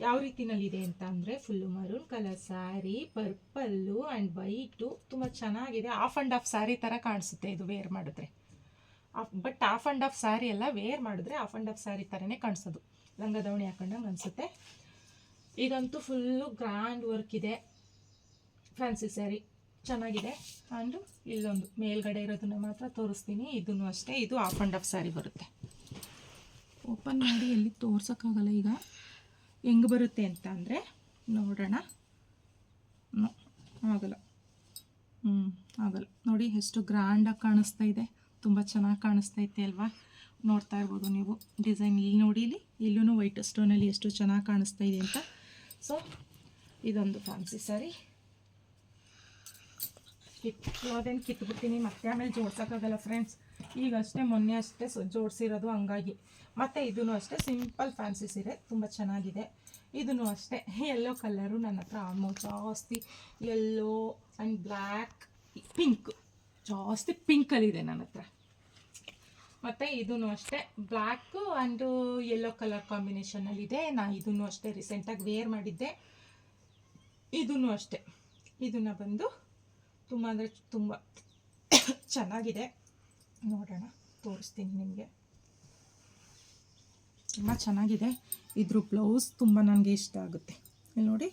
ಯಾವ ರೀತಿನಲ್ಲಿದೆ ಅಂತ ಅಂದರೆ full maroon colour sari purple and white ತುಂಬ ಚೆನ್ನಾಗಿದೆ. ಆಫ್ ಆ್ಯಂಡ್ ಆಫ್ ಸ್ಯಾರಿ ಥರ ಕಾಣಿಸುತ್ತೆ ಇದು ವೇರ್ ಮಾಡಿದ್ರೆ. Half but half and half sari ಎಲ್ಲ ವೇರ್ ಮಾಡಿದ್ರೆ ಆಫ್ ಆ್ಯಂಡ್ ಆಫ್ ಸ್ಯಾರಿ ಥರನೇ ಕಾಣಿಸೋದು. ಲಂಗ ದಾವಣಿ ಹಾಕೊಂಡಂಗೆ ಅನಿಸುತ್ತೆ. ಇದಂತೂ ಫುಲ್ಲು ಗ್ರ್ಯಾಂಡ್ ವರ್ಕ್ ಇದೆ. ಫ್ಯಾನ್ಸಿ ಸ್ಯಾರಿ ಚೆನ್ನಾಗಿದೆ. ಆ್ಯಂಡು ಇಲ್ಲೊಂದು ಮೇಲ್ಗಡೆ ಇರೋದನ್ನ ಮಾತ್ರ ತೋರಿಸ್ತೀನಿ. ಇದನ್ನು ಅಷ್ಟೇ. ಇದು ಆಫ್ ಆ್ಯಂಡ್ ಆಫ್ ಸ್ಯಾರಿ ಬರುತ್ತೆ. ಓಪನ್ ಮಾಡಿ ಎಲ್ಲಿ ತೋರ್ಸೋಕ್ಕಾಗಲ್ಲ ಈಗ. ಹೆಂಗೆ ಬರುತ್ತೆ ಅಂತ ಅಂದರೆ ನೋಡೋಣ. ಆಗಲ್ಲ. ಹ್ಞೂ ಆಗಲ್ಲ. ನೋಡಿ ಎಷ್ಟು ಗ್ರ್ಯಾಂಡಾಗಿ ಕಾಣಿಸ್ತಾ ಇದೆ. ತುಂಬ ಚೆನ್ನಾಗಿ ಕಾಣಿಸ್ತೈತೆ ಅಲ್ವಾ? ನೋಡ್ತಾ ಇರ್ಬೋದು ನೀವು. ಡಿಸೈನ್ ಇಲ್ಲಿ ನೋಡಿ, ಇಲ್ಲಿ ಇಲ್ಲೂ ವೈಟ್ ಸ್ಟೋನಲ್ಲಿ ಎಷ್ಟು ಚೆನ್ನಾಗಿ ಕಾಣಿಸ್ತಾ ಇದೆ ಅಂತ. ಸೊ ಇದೊಂದು ಫ್ಯಾನ್ಸಿ ಸ್ಯಾರಿ ಕಿತ್ತು ಅದೇನು ಕಿತ್ಬಿಡ್ತೀನಿ ಮತ್ತೆ ಆಮೇಲೆ ಜೋಡ್ಸೋಕ್ಕಾಗಲ್ಲ ಫ್ರೆಂಡ್ಸ್ ಈಗ ಅಷ್ಟೇ ಮೊನ್ನೆ ಅಷ್ಟೇ ಜೋಡಿಸಿರೋದು ಹಂಗಾಗಿ. ಮತ್ತು ಇದೂ ಅಷ್ಟೇ ಸಿಂಪಲ್ ಫ್ಯಾನ್ಸಿ ಸೀರೆ, ತುಂಬ ಚೆನ್ನಾಗಿದೆ. ಇದೂ ಅಷ್ಟೇ. ಎಲ್ಲೋ ಕಲರು ನನ್ನ ಹತ್ರ ಆಲ್ಮೋಸ್ಟ್ ಜಾಸ್ತಿ ಎಲ್ಲೋ ಆ್ಯಂಡ್ ಬ್ಲ್ಯಾಕ್ ಪಿಂಕ್ ಜಾಸ್ತಿ ಪಿಂಕಲ್ಲಿದೆ ನನ್ನ ಹತ್ರ. ಮತ್ತು ಇದೂ ಅಷ್ಟೇ ಬ್ಲ್ಯಾಕು ಆ್ಯಂಡು ಯೆಲ್ಲೋ ಕಲರ್ ಕಾಂಬಿನೇಷನಲ್ಲಿದೆ ನಾ ಇದನ್ನು ಅಷ್ಟೇ ರೀಸೆಂಟಾಗಿ ವೇರ್ ಮಾಡಿದ್ದೆ. ಇದೂ ಅಷ್ಟೇ. ಇದನ್ನು ಬಂದು ತುಂಬ ಅಂದರೆ ತುಂಬ ಚೆನ್ನಾಗಿದೆ. ನೋಡೋಣ, ತೋರಿಸ್ತೀನಿ ನಿಮಗೆ. ತುಂಬ ಚೆನ್ನಾಗಿದೆ. ಇದ್ರ ಬ್ಲೌಸ್ ತುಂಬ ನನಗೆ ಇಷ್ಟ ಆಗುತ್ತೆ. ಇಲ್ಲಿ ನೋಡಿ,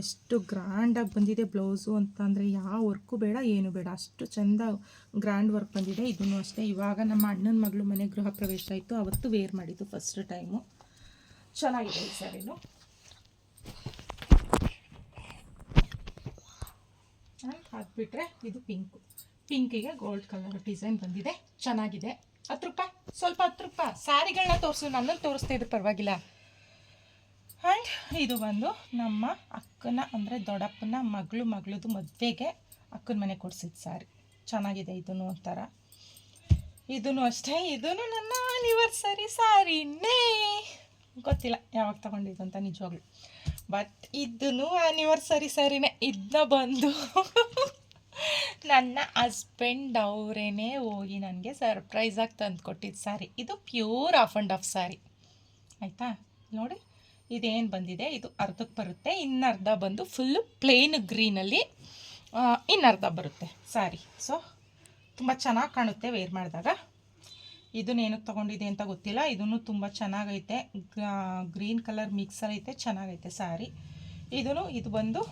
ಎಷ್ಟು ಗ್ರ್ಯಾಂಡಾಗಿ ಬಂದಿದೆ ಬ್ಲೌಸು ಅಂತ ಅಂದರೆ ಯಾವ ವರ್ಕು ಬೇಡ, ಏನು ಬೇಡ. ಅಷ್ಟು ಚೆಂದ ಗ್ರ್ಯಾಂಡ್ ವರ್ಕ್ ಬಂದಿದೆ. ಇದನ್ನು ಅಷ್ಟೇ. ಇವಾಗ ನಮ್ಮ ಅಣ್ಣನ ಮಗಳು ಮನೆ ಗೃಹ ಪ್ರವೇಶ ಆಯಿತು. ಅವತ್ತು ವೇರ್ ಮಾಡಿದ್ದು ಫಸ್ಟ್ ಟೈಮು ಚೆನ್ನಾಗಿದೆ ಈ ಸ್ಯಾರಿನು ಅದು ಹಾಕಿಬಿಟ್ರೆ ಇದು ಪಿಂಕು. ಪಿಂಕಿಗೆ ಗೋಲ್ಡ್ ಕಲರ್ ಡಿಸೈನ್ ಬಂದಿದೆ. ಚೆನ್ನಾಗಿದೆ. ಹತ್ತು ರೂಪಾಯಿ. ಸ್ವಲ್ಪ ಹತ್ತು ರೂಪಾಯಿ. ಸ್ಯಾರಿಗಳನ್ನ ತೋರಿಸು. ನನ್ನನ್ನು ತೋರಿಸ್ತಾ ಇದ್ರೆ ಪರವಾಗಿಲ್ಲ. ಆ್ಯಂಡ್ ಇದು ಬಂದು ನಮ್ಮ ಅಕ್ಕನ ಅಂದರೆ ದೊಡ್ಡಪ್ಪನ ಮಗಳು ಮಗಳದು ಮದುವೆಗೆ ಅಕ್ಕನ ಮನೆ ಕೊಡ್ಸಿದ್ದು ಸ್ಯಾರಿ ಚೆನ್ನಾಗಿದೆ ಇದೂ ಒಂಥರ. ಇದೂ ಅಷ್ಟೇ. ಇದೂ ನನ್ನ ಆನಿವರ್ಸರಿ ಸ್ಯಾರಿನೇ ಗೊತ್ತಿಲ್ಲ ಯಾವಾಗ ತಗೊಂಡಿದ್ದು ಅಂತ ನಿಜವಾಗ್ಲು. ಬಟ್ ಇದನ್ನು ಆನಿವರ್ಸರಿ ಸರಿನೇ. ಇದನ್ನ ಬಂದು ನನ್ನ ಹಸ್ಬೆಂಡ್ ಅವರೇನೆ ಹೋಗಿ ನನಗೆ ಸರ್ಪ್ರೈಸಾಗಿ ತಂದು ಕೊಟ್ಟಿದ್ದು ಸ್ಯಾರಿ ಇದು pure half and half sari ಆಯಿತಾ? ನೋಡಿ, ಇದೇನು ಬಂದಿದೆ? ಇದು ಅರ್ಧಕ್ಕೆ ಬರುತ್ತೆ ಇನ್ನರ್ಧ ಬಂದು ಫುಲ್ಲು ಪ್ಲೇನ್ ಗ್ರೀನಲ್ಲಿ ಇನ್ನರ್ಧ ಬರುತ್ತೆ ಸ್ಯಾರಿ ಸೊ ತುಂಬ ಚೆನ್ನಾಗಿ ಕಾಣುತ್ತೆ ವೇರ್ ಮಾಡಿದಾಗ. ಇದನ್ನೇನಕ್ಕೆ ತೊಗೊಂಡಿದೆ ಅಂತ ಗೊತ್ತಿಲ್ಲ. ಇದನ್ನು ತುಂಬ ಚೆನ್ನಾಗೈತೆ. ಗ್ರೀನ್ ಕಲರ್ ಮಿಕ್ಸರ್ ಐತೆ ಚೆನ್ನಾಗೈತೆ ಸ್ಯಾರಿ. ಇದೂ ಇದು ಬಂದು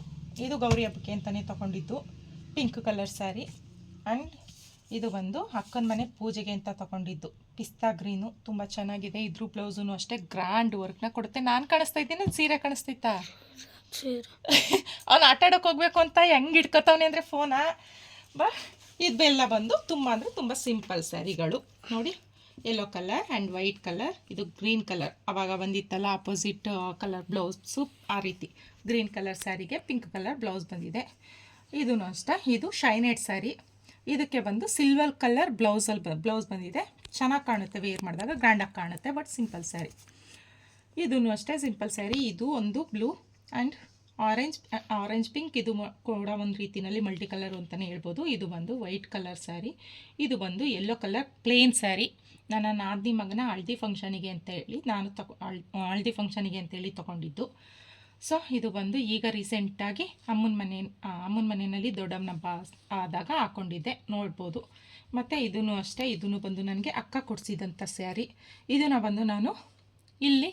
ಇದು ಗೌರಿ ಹಬ್ಬಕ್ಕೆ ಅಂತಲೇ ತೊಗೊಂಡಿದ್ದು. Pink colour sari. ಆ್ಯಂಡ್ ಇದು ಬಂದು ಅಕ್ಕನ ಮನೆ ಪೂಜೆಗೆ ಅಂತ ತಗೊಂಡಿದ್ದು. ಪಿಸ್ತಾ ಗ್ರೀನು ತುಂಬ ಚೆನ್ನಾಗಿದೆ. ಇದ್ರ ಬ್ಲೌಸೂ ಅಷ್ಟೇ ಗ್ರ್ಯಾಂಡ್ ವರ್ಕ್ನ ಕೊಡುತ್ತೆ. ನಾನು ಕಾಣಿಸ್ತಾ ಇದ್ದೀನಿ ಸೀರೆ ಕಾಣಿಸ್ತೈತಾ *laughs* ಅವ್ನು ಆಟ ಆಡೋಕೆ ಹೋಗ್ಬೇಕು ಅಂತ ಹೆಂಗೆ ಇಟ್ಕೊತಾವನೆ ಅಂದರೆ ಫೋನ ಬಾ ಇದೆಲ್ಲ ಬಂದು ತುಂಬ ಅಂದರೆ ತುಂಬ ಸಿಂಪಲ್ ಸ್ಯಾರಿಗಳು. ನೋಡಿ. Yellow colour and white colour ಇದು ಗ್ರೀನ್ ಕಲರ್ ಅವಾಗ ಬಂದಿತ್ತಲ್ಲ ಆಪೋಸಿಟ್ ಕಲರ್ ಬ್ಲೌಸು ಆ ರೀತಿ. ಗ್ರೀನ್ ಕಲರ್ ಸ್ಯಾರಿಗೆ ಪಿಂಕ್ ಕಲರ್ ಬ್ಲೌಸ್ ಬಂದಿದೆ. ಇದೂ ಅಷ್ಟೇ ಇದು ಶೈನೆಡ್ ಸ್ಯಾರಿ ಇದಕ್ಕೆ ಬಂದು ಸಿಲ್ವರ್ ಕಲರ್ ಬ್ಲೌಸಲ್ಲಿ ಬ ಬ್ಲೌಸ್ ಬಂದಿದೆ. ಚೆನ್ನಾಗಿ ಕಾಣುತ್ತೆ ವೇರ್ ಮಾಡಿದಾಗ ಗ್ರ್ಯಾಂಡಾಗಿ ಕಾಣುತ್ತೆ ಬಟ್ ಸಿಂಪಲ್ ಸ್ಯಾರಿ ಇದೂ ಅಷ್ಟೇ ಸಿಂಪಲ್ ಸ್ಯಾರಿ ಇದು ಒಂದು blue and orange orange pink ಇದು ಕೂಡ ಒಂದು ರೀತಿಯಲ್ಲಿ ಮಲ್ಟಿ ಕಲರ್ ಅಂತಲೇ ಹೇಳ್ಬೋದು. ಇದು ಬಂದು ವೈಟ್ ಕಲರ್ ಸ್ಯಾರಿ ಇದು ಬಂದು ಯೆಲ್ಲೋ ಕಲರ್ ಪ್ಲೇನ್ ಸ್ಯಾರಿ ನನ್ನ ನಾದಿ ಮಗನ ಹಳದಿ ಫಂಕ್ಷನಿಗೆ ಅಂತೇಳಿ ನಾನು ತಗೊ ಹಳದಿ ಫಂಕ್ಷನಿಗೆ ಅಂತೇಳಿ ತೊಗೊಂಡಿದ್ದು. ಸೊ ಇದು ಬಂದು ಈಗ ರೀಸೆಂಟಾಗಿ ಅಮ್ಮನ ಮನೆ ಅಮ್ಮನ ಮನೆಯಲ್ಲಿ ದೊಡ್ಡಮ್ಮನ ಹಬ್ಬ ಆದಾಗ ಹಾಕ್ಕೊಂಡಿದ್ದೆ ನೋಡ್ಬೋದು. ಮತ್ತು ಇದೂ ಅಷ್ಟೇ ಇದೂ ಬಂದು ನನಗೆ ಅಕ್ಕ ಕೊಡಿಸಿದಂಥ ಸ್ಯಾರಿ ಇದನ್ನು ಬಂದು ನಾನು ಇಲ್ಲಿ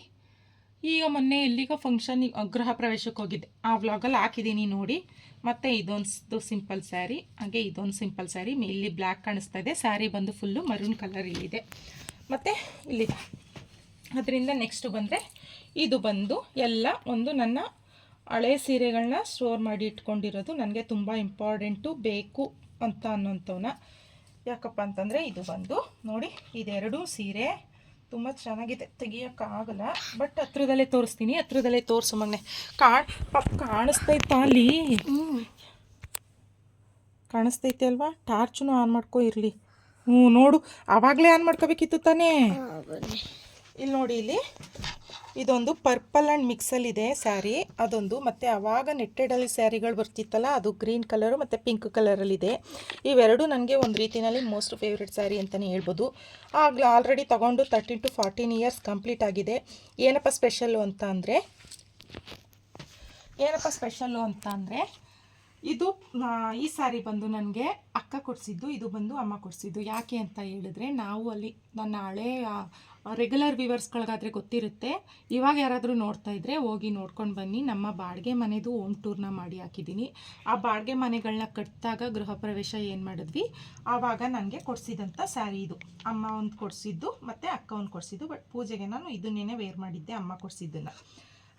ಈಗ ಮೊನ್ನೆ ಎಲ್ಲಿಗೋ ಫಂಕ್ಷನ್ ಗೃಹ ಪ್ರವೇಶಕ್ಕೆ ಹೋಗಿದ್ದೆ. ಆ ವ್ಲಾಗಲ್ಲಿ ಹಾಕಿದ್ದೀನಿ ನೋಡಿ. ಮತ್ತು ಇದೊಂದು ಸಿಂಪಲ್ ಸ್ಯಾರಿ ಹಾಗೆ ಇದೊಂದು ಸಿಂಪಲ್ ಸ್ಯಾರಿ ಇಲ್ಲಿ ಬ್ಲ್ಯಾಕ್ ಕಾಣಿಸ್ತಾ ಇದೆ. ಸ್ಯಾರಿ ಬಂದು ಫುಲ್ಲು ಮರೂನ್ ಕಲರ್ ಇಲ್ಲಿದೆ ಮತ್ತು ಇಲ್ಲಿ ಅದರಿಂದ ನೆಕ್ಸ್ಟ್ ಬಂದರೆ ಇದು ಬಂದು ಎಲ್ಲ ಒಂದು ನನ್ನ ಹಳೆ ಸೀರೆಗಳನ್ನ ಸ್ಟೋರ್ ಮಾಡಿ ಇಟ್ಕೊಂಡಿರೋದು. ನನಗೆ ತುಂಬ ಇಂಪಾರ್ಟೆಂಟು ಬೇಕು ಅಂತ ಅನ್ನೋಂಥವನ್ನ ಯಾಕಪ್ಪ ಅಂತಂದರೆ ಇದು ಬಂದು ನೋಡಿ, ಇದೆರಡೂ ಸೀರೆ. ತುಂಬ ಚೆನ್ನಾಗಿದೆ ತೆಗಿಯೋಕ್ಕಾಗಲ್ಲ ಬಟ್ ಹತ್ರದಲ್ಲೇ ತೋರಿಸ್ತೀನಿ ಹತ್ರದಲ್ಲೇ ತೋರಿಸು ಮಗನೆ. ಕಾಣ್ ಪಾಪ ಕಾಣಿಸ್ತೈತಾ ಅಲ್ಲಿ? ಕಾಣಿಸ್ತೈತೆ ಅಲ್ವಾ? ಟಾರ್ಚನ್ನು ಆನ್ ಮಾಡ್ಕೊ ಇರಲಿ. ಹ್ಞೂ ನೋಡು ಆವಾಗಲೇ ಆನ್ ಮಾಡ್ಕೋಬೇಕಿತ್ತು ತಾನೇ? ಇಲ್ಲಿ ನೋಡಿ ಇಲ್ಲಿ. ಇದೊಂದು ಪರ್ಪಲ್ ಆ್ಯಂಡ್ ಮಿಕ್ಸಲ್ಲಿದೆ ಸ್ಯಾರಿ. ಅದೊಂದು ಮತ್ತು ಆವಾಗ ನೆಟ್ಟೆಡಲ್ಲಿ ಸ್ಯಾರಿಗಳು ಬರ್ತಿತ್ತಲ್ಲ, ಅದು ಗ್ರೀನ್ ಕಲರು ಮತ್ತು ಪಿಂಕ್ ಕಲರಲ್ಲಿದೆ ಇವೆರಡು ನನಗೆ ಒಂದು ರೀತಿಯಲ್ಲಿ ಮೋಸ್ಟ್ ಫೇವ್ರೆಟ್ ಸ್ಯಾರಿ ಅಂತಲೇ ಹೇಳ್ಬೋದು. ಆಗಲೇ ಆಲ್ರೆಡಿ ತಗೊಂಡು thirteen to fourteen years complete ಆಗಿದೆ. ಏನಪ್ಪ ಸ್ಪೆಷಲ್ಲು ಅಂತ ಅಂದರೆ, ಏನಪ್ಪ ಸ್ಪೆಷಲ್ಲು ಅಂತ ಅಂದರೆ, ಇದು ಈ ಸ್ಯಾರಿ ಬಂದು ನನಗೆ ಅಕ್ಕ ಕೊಡಿಸಿದ್ದು, ಇದು ಬಂದು ಅಮ್ಮ ಕೊಡಿಸಿದ್ದು. ಯಾಕೆ ಅಂತ ಹೇಳಿದ್ರೆ, ನಾವು ಅಲ್ಲಿ ನನ್ನ ಹಳೆ ರೆಗ್ಯುಲರ್ ವ್ಯೂವರ್ಸ್ಗಳಿಗಾದರೆ ಗೊತ್ತಿರುತ್ತೆ. ಇವಾಗ ಯಾರಾದರೂ ನೋಡ್ತಾ ಇದ್ದರೆ ಹೋಗಿ ನೋಡ್ಕೊಂಡು ಬನ್ನಿ. ನಮ್ಮ ಬಾಡಿಗೆ ಮನೆದು ಹೋಮ್ ಟೂರ್ನ ಮಾಡಿ ಹಾಕಿದ್ದೀನಿ. ಆ ಬಾಡಿಗೆ ಮನೆಗಳನ್ನ ಕಟ್ಟಿದಾಗ ಗೃಹ ಪ್ರವೇಶ ಏನು ಮಾಡಿದ್ವಿ? ಆವಾಗ ನನಗೆ ಕೊಡಿಸಿದಂಥ ಸ್ಯಾರಿ ಇದು. ಅಮ್ಮ ಒಂದು ಕೊಡಿಸಿದ್ದು, ಮತ್ತು ಅಕ್ಕ ಒಂದು ಕೊಡಿಸಿದ್ದು ಬಟ್ ಪೂಜೆಗೆ ನಾನು ಇದನ್ನೇ ವೇರ್ ಮಾಡಿದ್ದೆ, ಅಮ್ಮ ಕೊಡಿಸಿದ್ದನ್ನು.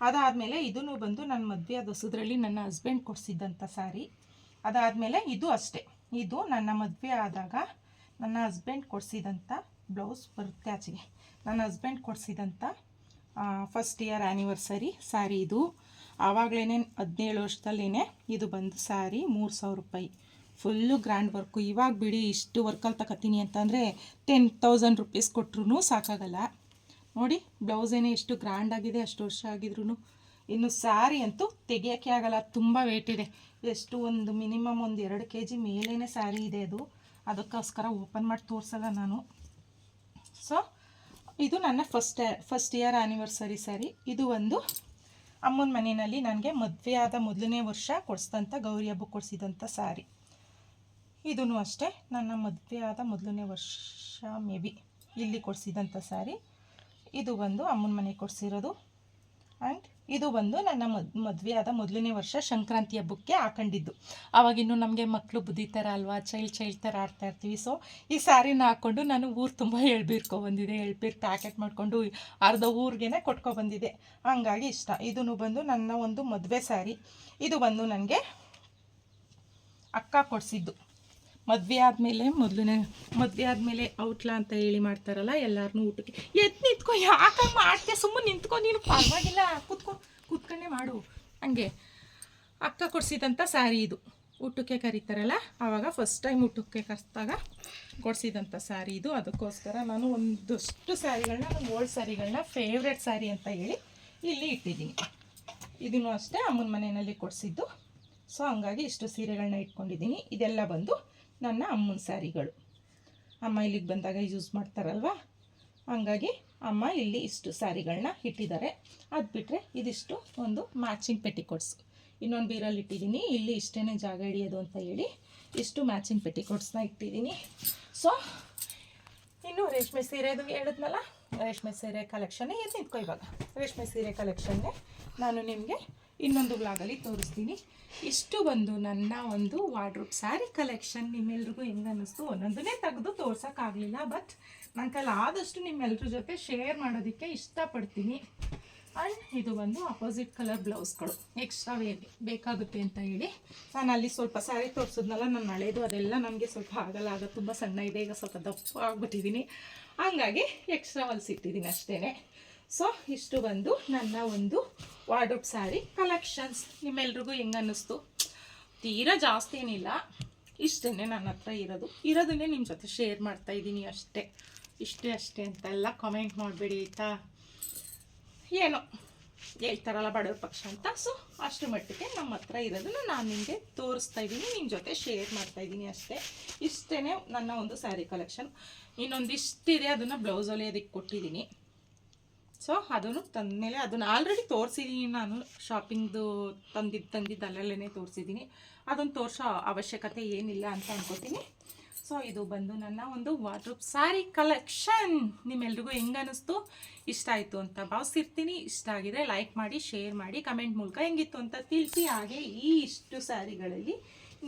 ಅದಾದಮೇಲೆ ಇದನ್ನು ಬಂದು ನನ್ನ ಮದುವೆ ಆದ ಹೊಸದ್ರಲ್ಲಿ ನನ್ನ ಹಸ್ಬೆಂಡ್ ಕೊಡಿಸಿದ್ದಂಥ ಸ್ಯಾರಿ ಅದಾದಮೇಲೆ ಇದು ಅಷ್ಟೇ. ಇದು ನನ್ನ ಮದುವೆ ಆದಾಗ ನನ್ನ ಹಸ್ಬೆಂಡ್ ಕೊಡಿಸಿದಂಥ ಬ್ಲೌಸ್ ಬರುತ್ತೆ ಆಚೆಗೆ. ನನ್ನ ಹಸ್ಬೆಂಡ್ ಕೊಡಿಸಿದಂಥ ಫಸ್ಟ್ ಇಯರ್ ಆ್ಯನಿವರ್ಸರಿ ಸ್ಯಾರಿ ಇದು. ಆವಾಗಲೇ ಹದಿನೇಳು ವರ್ಷದಲ್ಲೇ ಇದು ಬಂದು ಸ್ಯಾರಿ ಮೂರು ಸಾವಿರ ರೂಪಾಯಿ. ಫುಲ್ಲು ಗ್ರ್ಯಾಂಡ್ ವರ್ಕು ಇವಾಗ ಬಿಡಿ, ಇಷ್ಟು ವರ್ಕಲ್ಲಿ ತಗೋತೀನಿ ಅಂತಂದರೆ ಟೆನ್ ತೌಸಂಡ್ ರುಪೀಸ್ ಕೊಟ್ರೂ ಸಾಕಾಗಲ್ಲ. ನೋಡಿ ಬ್ಲೌಸೇನೆ ಎಷ್ಟು ಗ್ರ್ಯಾಂಡ್ ಆಗಿದೆ, ಅಷ್ಟು ವರ್ಷ ಆಗಿದ್ರು ಇನ್ನು ಸ್ಯಾರಿ ಅಂತೂ ತೆಗಿಯೋಕ್ಕೆ ಆಗಲ್ಲ, ತುಂಬ ವೇಟ್ ಇದೆ. ಎಷ್ಟು ಒಂದು ಮಿನಿಮಮ್ ಒಂದು ಎರಡು ಕೆ ಜಿ ಮೇಲೇ ಸ್ಯಾರಿ ಇದೆ ಅದು. ಅದಕ್ಕೋಸ್ಕರ ಓಪನ್ ಮಾಡಿ ತೋರಿಸಲ್ಲ ನಾನು. ಸೊ ಇದು ನನ್ನ first first year anniversary sari ಇದು ಒಂದು ಅಮ್ಮನ ಮನೆಯಲ್ಲಿ ನನಗೆ ಮದುವೆ ಆದ ಮೊದಲನೇ ವರ್ಷ ಕೊಡಿಸಿದಂಥ ಗೌರಿ ಹಬ್ಬಕ್ಕೆ ಕೊಡಿಸಿದಂಥ ಸ್ಯಾರಿ ಇದೂ ಅಷ್ಟೇ, ನನ್ನ ಮದುವೆ ಆದ ಮೊದಲನೇ ವರ್ಷ ಮೇ ಬಿ ಇಲ್ಲಿ ಕೊಡಿಸಿದಂಥ ಸ್ಯಾರಿ ಇದು ಬಂದು ಅಮ್ಮನ ಮನೆ ಕೊಡಿಸಿರೋದು. ಆ್ಯಂಡ್ ಇದು ಬಂದು ನನ್ನ ಮದ್ ಮದುವೆ ಆದ ಮೊದಲನೇ ವರ್ಷ ಸಂಕ್ರಾಂತಿ ಹಬ್ಬಕ್ಕೆ ಹಾಕೊಂಡಿದ್ದು. ಆವಾಗಿನ್ನು ನಮಗೆ ಮಕ್ಕಳು ಬುದ್ಧಿ ಥರ ಅಲ್ವಾ? ಚೈಲ್ಡ್ ಚೈಲ್ಡ್ ಥರ ಆಡ್ತಾ ಇರ್ತೀವಿ. ಸೊ ಈ ಸ್ಯಾರಿನ ಹಾಕ್ಕೊಂಡು ನಾನು ಊರು ತುಂಬ ಎಳ್ಬೀರ್ಕೊ ಬಂದಿದೆ. ಎಳ್ಬೀರ್ ಪ್ಯಾಕೆಟ್ ಮಾಡಿಕೊಂಡು ಅರ್ಧ ಊರಿಗೇನೆ ಕೊಟ್ಕೊ ಬಂದಿದೆ. ಹಂಗಾಗಿ ಇಷ್ಟ. ಇದೂ ಬಂದು ನನ್ನ ಒಂದು ಮದುವೆ ಸ್ಯಾರಿ ಇದು ಬಂದು ನನಗೆ ಅಕ್ಕ ಕೊಡಿಸಿದ್ದು. ಮದುವೆ ಆದಮೇಲೆ ಮೊದಲನೇ, ಮದುವೆ ಆದಮೇಲೆ ಔಟ್ಲಾ ಅಂತ ಹೇಳಿ ಮಾಡ್ತಾರಲ್ಲ ಎಲ್ಲರನ್ನೂ ಊಟಕ್ಕೆ. ಎದ್ದು ನಿಂತ್ಕೊ ಯಾಕೆ ಮಾಡ್ತೀಯ ಸುಮ್ಮನೆ ನಿಂತ್ಕೊ, ನೀನು ಪರವಾಗಿಲ್ಲ, ಕೂತ್ಕೊ ಕೂತ್ಕೊಂಡೆ ಮಾಡು. ಹಂಗೆ ಅಕ್ಕ ಕೊಡಿಸಿದಂಥ ಸ್ಯಾರಿ ಇದು. ಊಟಕ್ಕೆ ಕರೀತಾರಲ್ಲ ಆವಾಗ ಫಸ್ಟ್ ಟೈಮ್ ಊಟಕ್ಕೆ ಕರೆಸಿದಾಗ ಕೊಡಿಸಿದಂಥ ಸ್ಯಾರಿ ಇದು. ಅದಕ್ಕೋಸ್ಕರ ನಾನು ಒಂದಷ್ಟು ಸ್ಯಾರಿಗಳನ್ನ ನನ್ನ ಓಲ್ಡ್ ಸ್ಯಾರಿಗಳನ್ನ ಫೇವ್ರೆಟ್ ಸ್ಯಾರಿ ಅಂತ ಹೇಳಿ ಇಲ್ಲಿ ಇಟ್ಟಿದ್ದೀನಿ. ಇದನ್ನು ಅಷ್ಟೇ ಅಮ್ಮನ ಮನೆಯಲ್ಲಿ ಕೊಡಿಸಿದ್ದು. ಸೊ ಹಂಗಾಗಿ ಇಷ್ಟು ಸೀರೆಗಳನ್ನ ಇಟ್ಕೊಂಡಿದ್ದೀನಿ. ಇದೆಲ್ಲ ಬಂದು ನನ್ನ ಅಮ್ಮನ ಸ್ಯಾರಿಗಳು ಅಮ್ಮ ಇಲ್ಲಿಗೆ ಬಂದಾಗ ಯೂಸ್ ಮಾಡ್ತಾರಲ್ವ? ಹಂಗಾಗಿ ಅಮ್ಮ ಇಲ್ಲಿ ಇಷ್ಟು ಸ್ಯಾರಿಗಳನ್ನ ಇಟ್ಟಿದ್ದಾರೆ. ಅದು ಬಿಟ್ಟರೆ ಇದಿಷ್ಟು ಒಂದು ಮ್ಯಾಚಿಂಗ್ ಪೆಟಿಕೋಟ್ಸ್. ಇನ್ನೊಂದು ಬೀರಲ್ಲಿ ಇಟ್ಟಿದ್ದೀನಿ. ಇಲ್ಲಿ ಇಷ್ಟೇ ಜಾಗ ಹಿಡಿಯೋದು ಅಂತ ಹೇಳಿ ಇಷ್ಟು ಮ್ಯಾಚಿಂಗ್ ಪೆಟಿಕೋಟ್ಸ್ನ ಇಟ್ಟಿದ್ದೀನಿ. ಸೊ ಇನ್ನು ರೇಷ್ಮೆ ಸೀರೆದು ಹೇಳಿದ್ನಲ್ಲ? ರೇಷ್ಮೆ ಸೀರೆ ಕಲೆಕ್ಷನ್ನೇ ಏನು ನಿಂತ್ಕೊ ಇವಾಗ? ರೇಷ್ಮೆ ಸೀರೆ ಕಲೆಕ್ಷನ್ನೇ ನಾನು ನಿಮಗೆ ಇನ್ನೊಂದು ಬ್ಲಾಗಲ್ಲಿ ತೋರಿಸ್ತೀನಿ. ಇಷ್ಟು ಬಂದು ನನ್ನ ಒಂದು ವಾರ್ಡ್ರೂಪ್ ಸ್ಯಾರಿ ಕಲೆಕ್ಷನ್ ನಿಮ್ಮೆಲ್ರಿಗೂ ಹೆಂಗೆ ಅನ್ನಿಸ್ತು ಒಂದೊಂದನ್ನೇ ತೆಗೆದು ತೋರ್ಸೋಕ್ಕಾಗಲಿಲ್ಲ ಬಟ್ ನನ್ನ ಕೈಲಿ ಆದಷ್ಟು ನಿಮ್ಮೆಲ್ಲರ ಜೊತೆ ಶೇರ್ ಮಾಡೋದಕ್ಕೆ ಇಷ್ಟಪಡ್ತೀನಿ. ಆ್ಯಂಡ್ ಇದು ಬಂದು ಅಪೋಸಿಟ್ ಕಲರ್ ಬ್ಲೌಸ್ಗಳು ಎಕ್ಸ್ಟ್ರಾ ಬೇಕಾಗುತ್ತೆ ಅಂತ ಹೇಳಿ. ನಾನು ಅಲ್ಲಿ ಸ್ವಲ್ಪ ಸ್ಯಾರಿ ತೋರಿಸಿದ್ನಲ್ಲ, ನಾನು ಹಳೇದು, ಅದೆಲ್ಲ ನನಗೆ ಸ್ವಲ್ಪ ಆಗಲ್ಲ. ಆಗ ತುಂಬ ಸಣ್ಣ ಇದೆ, ಈಗ ಸ್ವಲ್ಪ ದಪ್ಪ ಆಗ್ಬಿಟ್ಟಿದ್ದೀನಿ ಹಂಗಾಗಿ ಎಕ್ಸ್ಟ್ರಾ ಹೊಲ್ಸಿಟ್ಟಿದ್ದೀನಿ ಅಷ್ಟೇ ಸೊ ಇಷ್ಟು ಬಂದು ನನ್ನ ಒಂದು ವಾರ್ಡ್ರೋಬ್ ಸ್ಯಾರಿ ಕಲೆಕ್ಷನ್ಸ್ ನಿಮ್ಮೆಲ್ರಿಗೂ ಹೆಂಗೆ ಅನ್ನಿಸ್ತು? ತೀರಾ ಜಾಸ್ತಿ ಏನಿಲ್ಲ. ಇಷ್ಟೇ ನನ್ನ ಹತ್ರ ಇರೋದು. ಇರೋದನ್ನೇ ನಿಮ್ಮ ಜೊತೆ ಶೇರ್ ಮಾಡ್ತಾ ಇದ್ದೀನಿ ಅಷ್ಟೇ. ಇಷ್ಟೇ ಅಷ್ಟೇ ಅಂತೆಲ್ಲ ಕಾಮೆಂಟ್ ಮಾಡಬೇಡಿ ಆಯಿತಾ? ಏನೋ ಹೇಳ್ತಾರಲ್ಲ ಬಡವ್ರ ಪಕ್ಷ ಅಂತ. ಸೊ ಅಷ್ಟು ಮಟ್ಟಿಗೆ ನಮ್ಮ ಹತ್ರ ಇರೋದನ್ನು ನಾನು ನಿಮಗೆ ತೋರಿಸ್ತಾ ಇದ್ದೀನಿ ನಿಮ್ಮ ಜೊತೆ ಶೇರ್ ಮಾಡ್ತಾ ಇದ್ದೀನಿ ಅಷ್ಟೇ. ಇಷ್ಟೇ ನನ್ನ ಒಂದು ಸ್ಯಾರಿ ಕಲೆಕ್ಷನ್ ಇನ್ನೊಂದಿಷ್ಟಿದೆ ಅದನ್ನು ಬ್ಲೌಸ್ ಅದಕ್ಕೆ ಕೊಟ್ಟಿದ್ದೀನಿ. ಸೊ ಅದನ್ನು ತಂದಮೇಲೆ ಅದನ್ನು ಆಲ್ರೆಡಿ ತೋರಿಸಿದ್ದೀನಿ ನಾನು. ಶಾಪಿಂಗ್ದು ತಂದಿದ್ದು ತಂದಿದ್ದು ಅಲ್ಲಲ್ಲೇ ತೋರಿಸಿದ್ದೀನಿ ಅದನ್ನು ತೋರಿಸೋ ಅವಶ್ಯಕತೆ ಏನಿಲ್ಲ ಅಂತ ಅನ್ಕೋತೀನಿ. ಸೊ ಇದು ಬಂದು ನನ್ನ ಒಂದು ವಾರ್ಡ್ರೂಪ್ ಸ್ಯಾರಿ ಕಲೆಕ್ಷನ್. ನಿಮ್ಮೆಲ್ರಿಗೂ ಹೆಂಗೆ ಅನ್ನಿಸ್ತು ಇಷ್ಟ ಆಯಿತು ಅಂತ ಭಾವಿಸಿರ್ತೀನಿ. ಇಷ್ಟ ಆಗಿದೆ ಲೈಕ್ ಮಾಡಿ, ಶೇರ್ ಮಾಡಿ, ಕಮೆಂಟ್ ಮೂಲಕ ಹೆಂಗಿತ್ತು ಅಂತ ತಿಳಿಸಿ. ಹಾಗೆ ಈ ಇಷ್ಟು ಸ್ಯಾರಿಗಳಲ್ಲಿ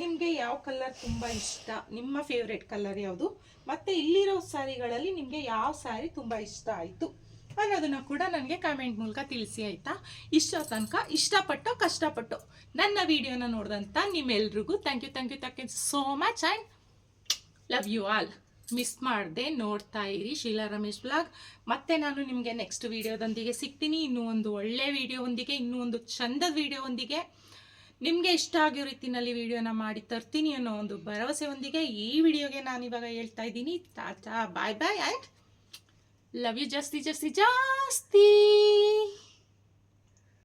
ನಿಮಗೆ ಯಾವ ಕಲರ್ ತುಂಬ ಇಷ್ಟ? ನಿಮ್ಮ ಫೇವ್ರೆಟ್ ಕಲರ್ ಯಾವುದು? ಮತ್ತು ಇಲ್ಲಿರೋ ಸ್ಯಾರಿಗಳಲ್ಲಿ ನಿಮಗೆ ಯಾವ ಸ್ಯಾರಿ ತುಂಬ ಇಷ್ಟ ಆಯಿತು? ಅನ್ನೋದನ್ನು ಕೂಡ ನನಗೆ ಕಮೆಂಟ್ ಮೂಲಕ ತಿಳಿಸಿ ಆಯಿತಾ? ಇಷ್ಟೋ ತನಕ, ಇಷ್ಟಪಟ್ಟು, ಕಷ್ಟಪಟ್ಟು ನನ್ನ ವಿಡಿಯೋನ ನೋಡಿದಂಥ ನಿಮ್ಮೆಲ್ರಿಗೂ thank you thank you thank you so much and love you all miss ಮಾಡಿದೆ, ನೋಡ್ತಾ ಇರಿ. ಶೀಲಾ ರಮೇಶ್ ಬ್ಲಾಗ್ ಮತ್ತೆ ನಾನು ನಿಮಗೆ ನೆಕ್ಸ್ಟ್ ವಿಡಿಯೋದೊಂದಿಗೆ ಸಿಗ್ತೀನಿ. ಇನ್ನೂ ಒಂದು ಒಳ್ಳೆ ವಿಡಿಯೋವೊಂದಿಗೆ ಇನ್ನೂ ಒಂದು ಚಂದದ ವಿಡಿಯೋವೊಂದಿಗೆ ನಿಮಗೆ ಇಷ್ಟ ಆಗಿರೋ ರೀತಿನಲ್ಲಿ ವಿಡಿಯೋನ ಮಾಡಿ ತರ್ತೀನಿ ಅನ್ನೋ ಒಂದು ಭರವಸೆಯೊಂದಿಗೆ ಈ ವಿಡಿಯೋಗೆ ನಾನು ಇವಾಗ ಹೇಳ್ತಾ ಇದ್ದೀನಿ. Tata bye bye and love you ಜಾಸ್ತಿ ಜಾಸ್ತಿ ಜಾಸ್ತಿ.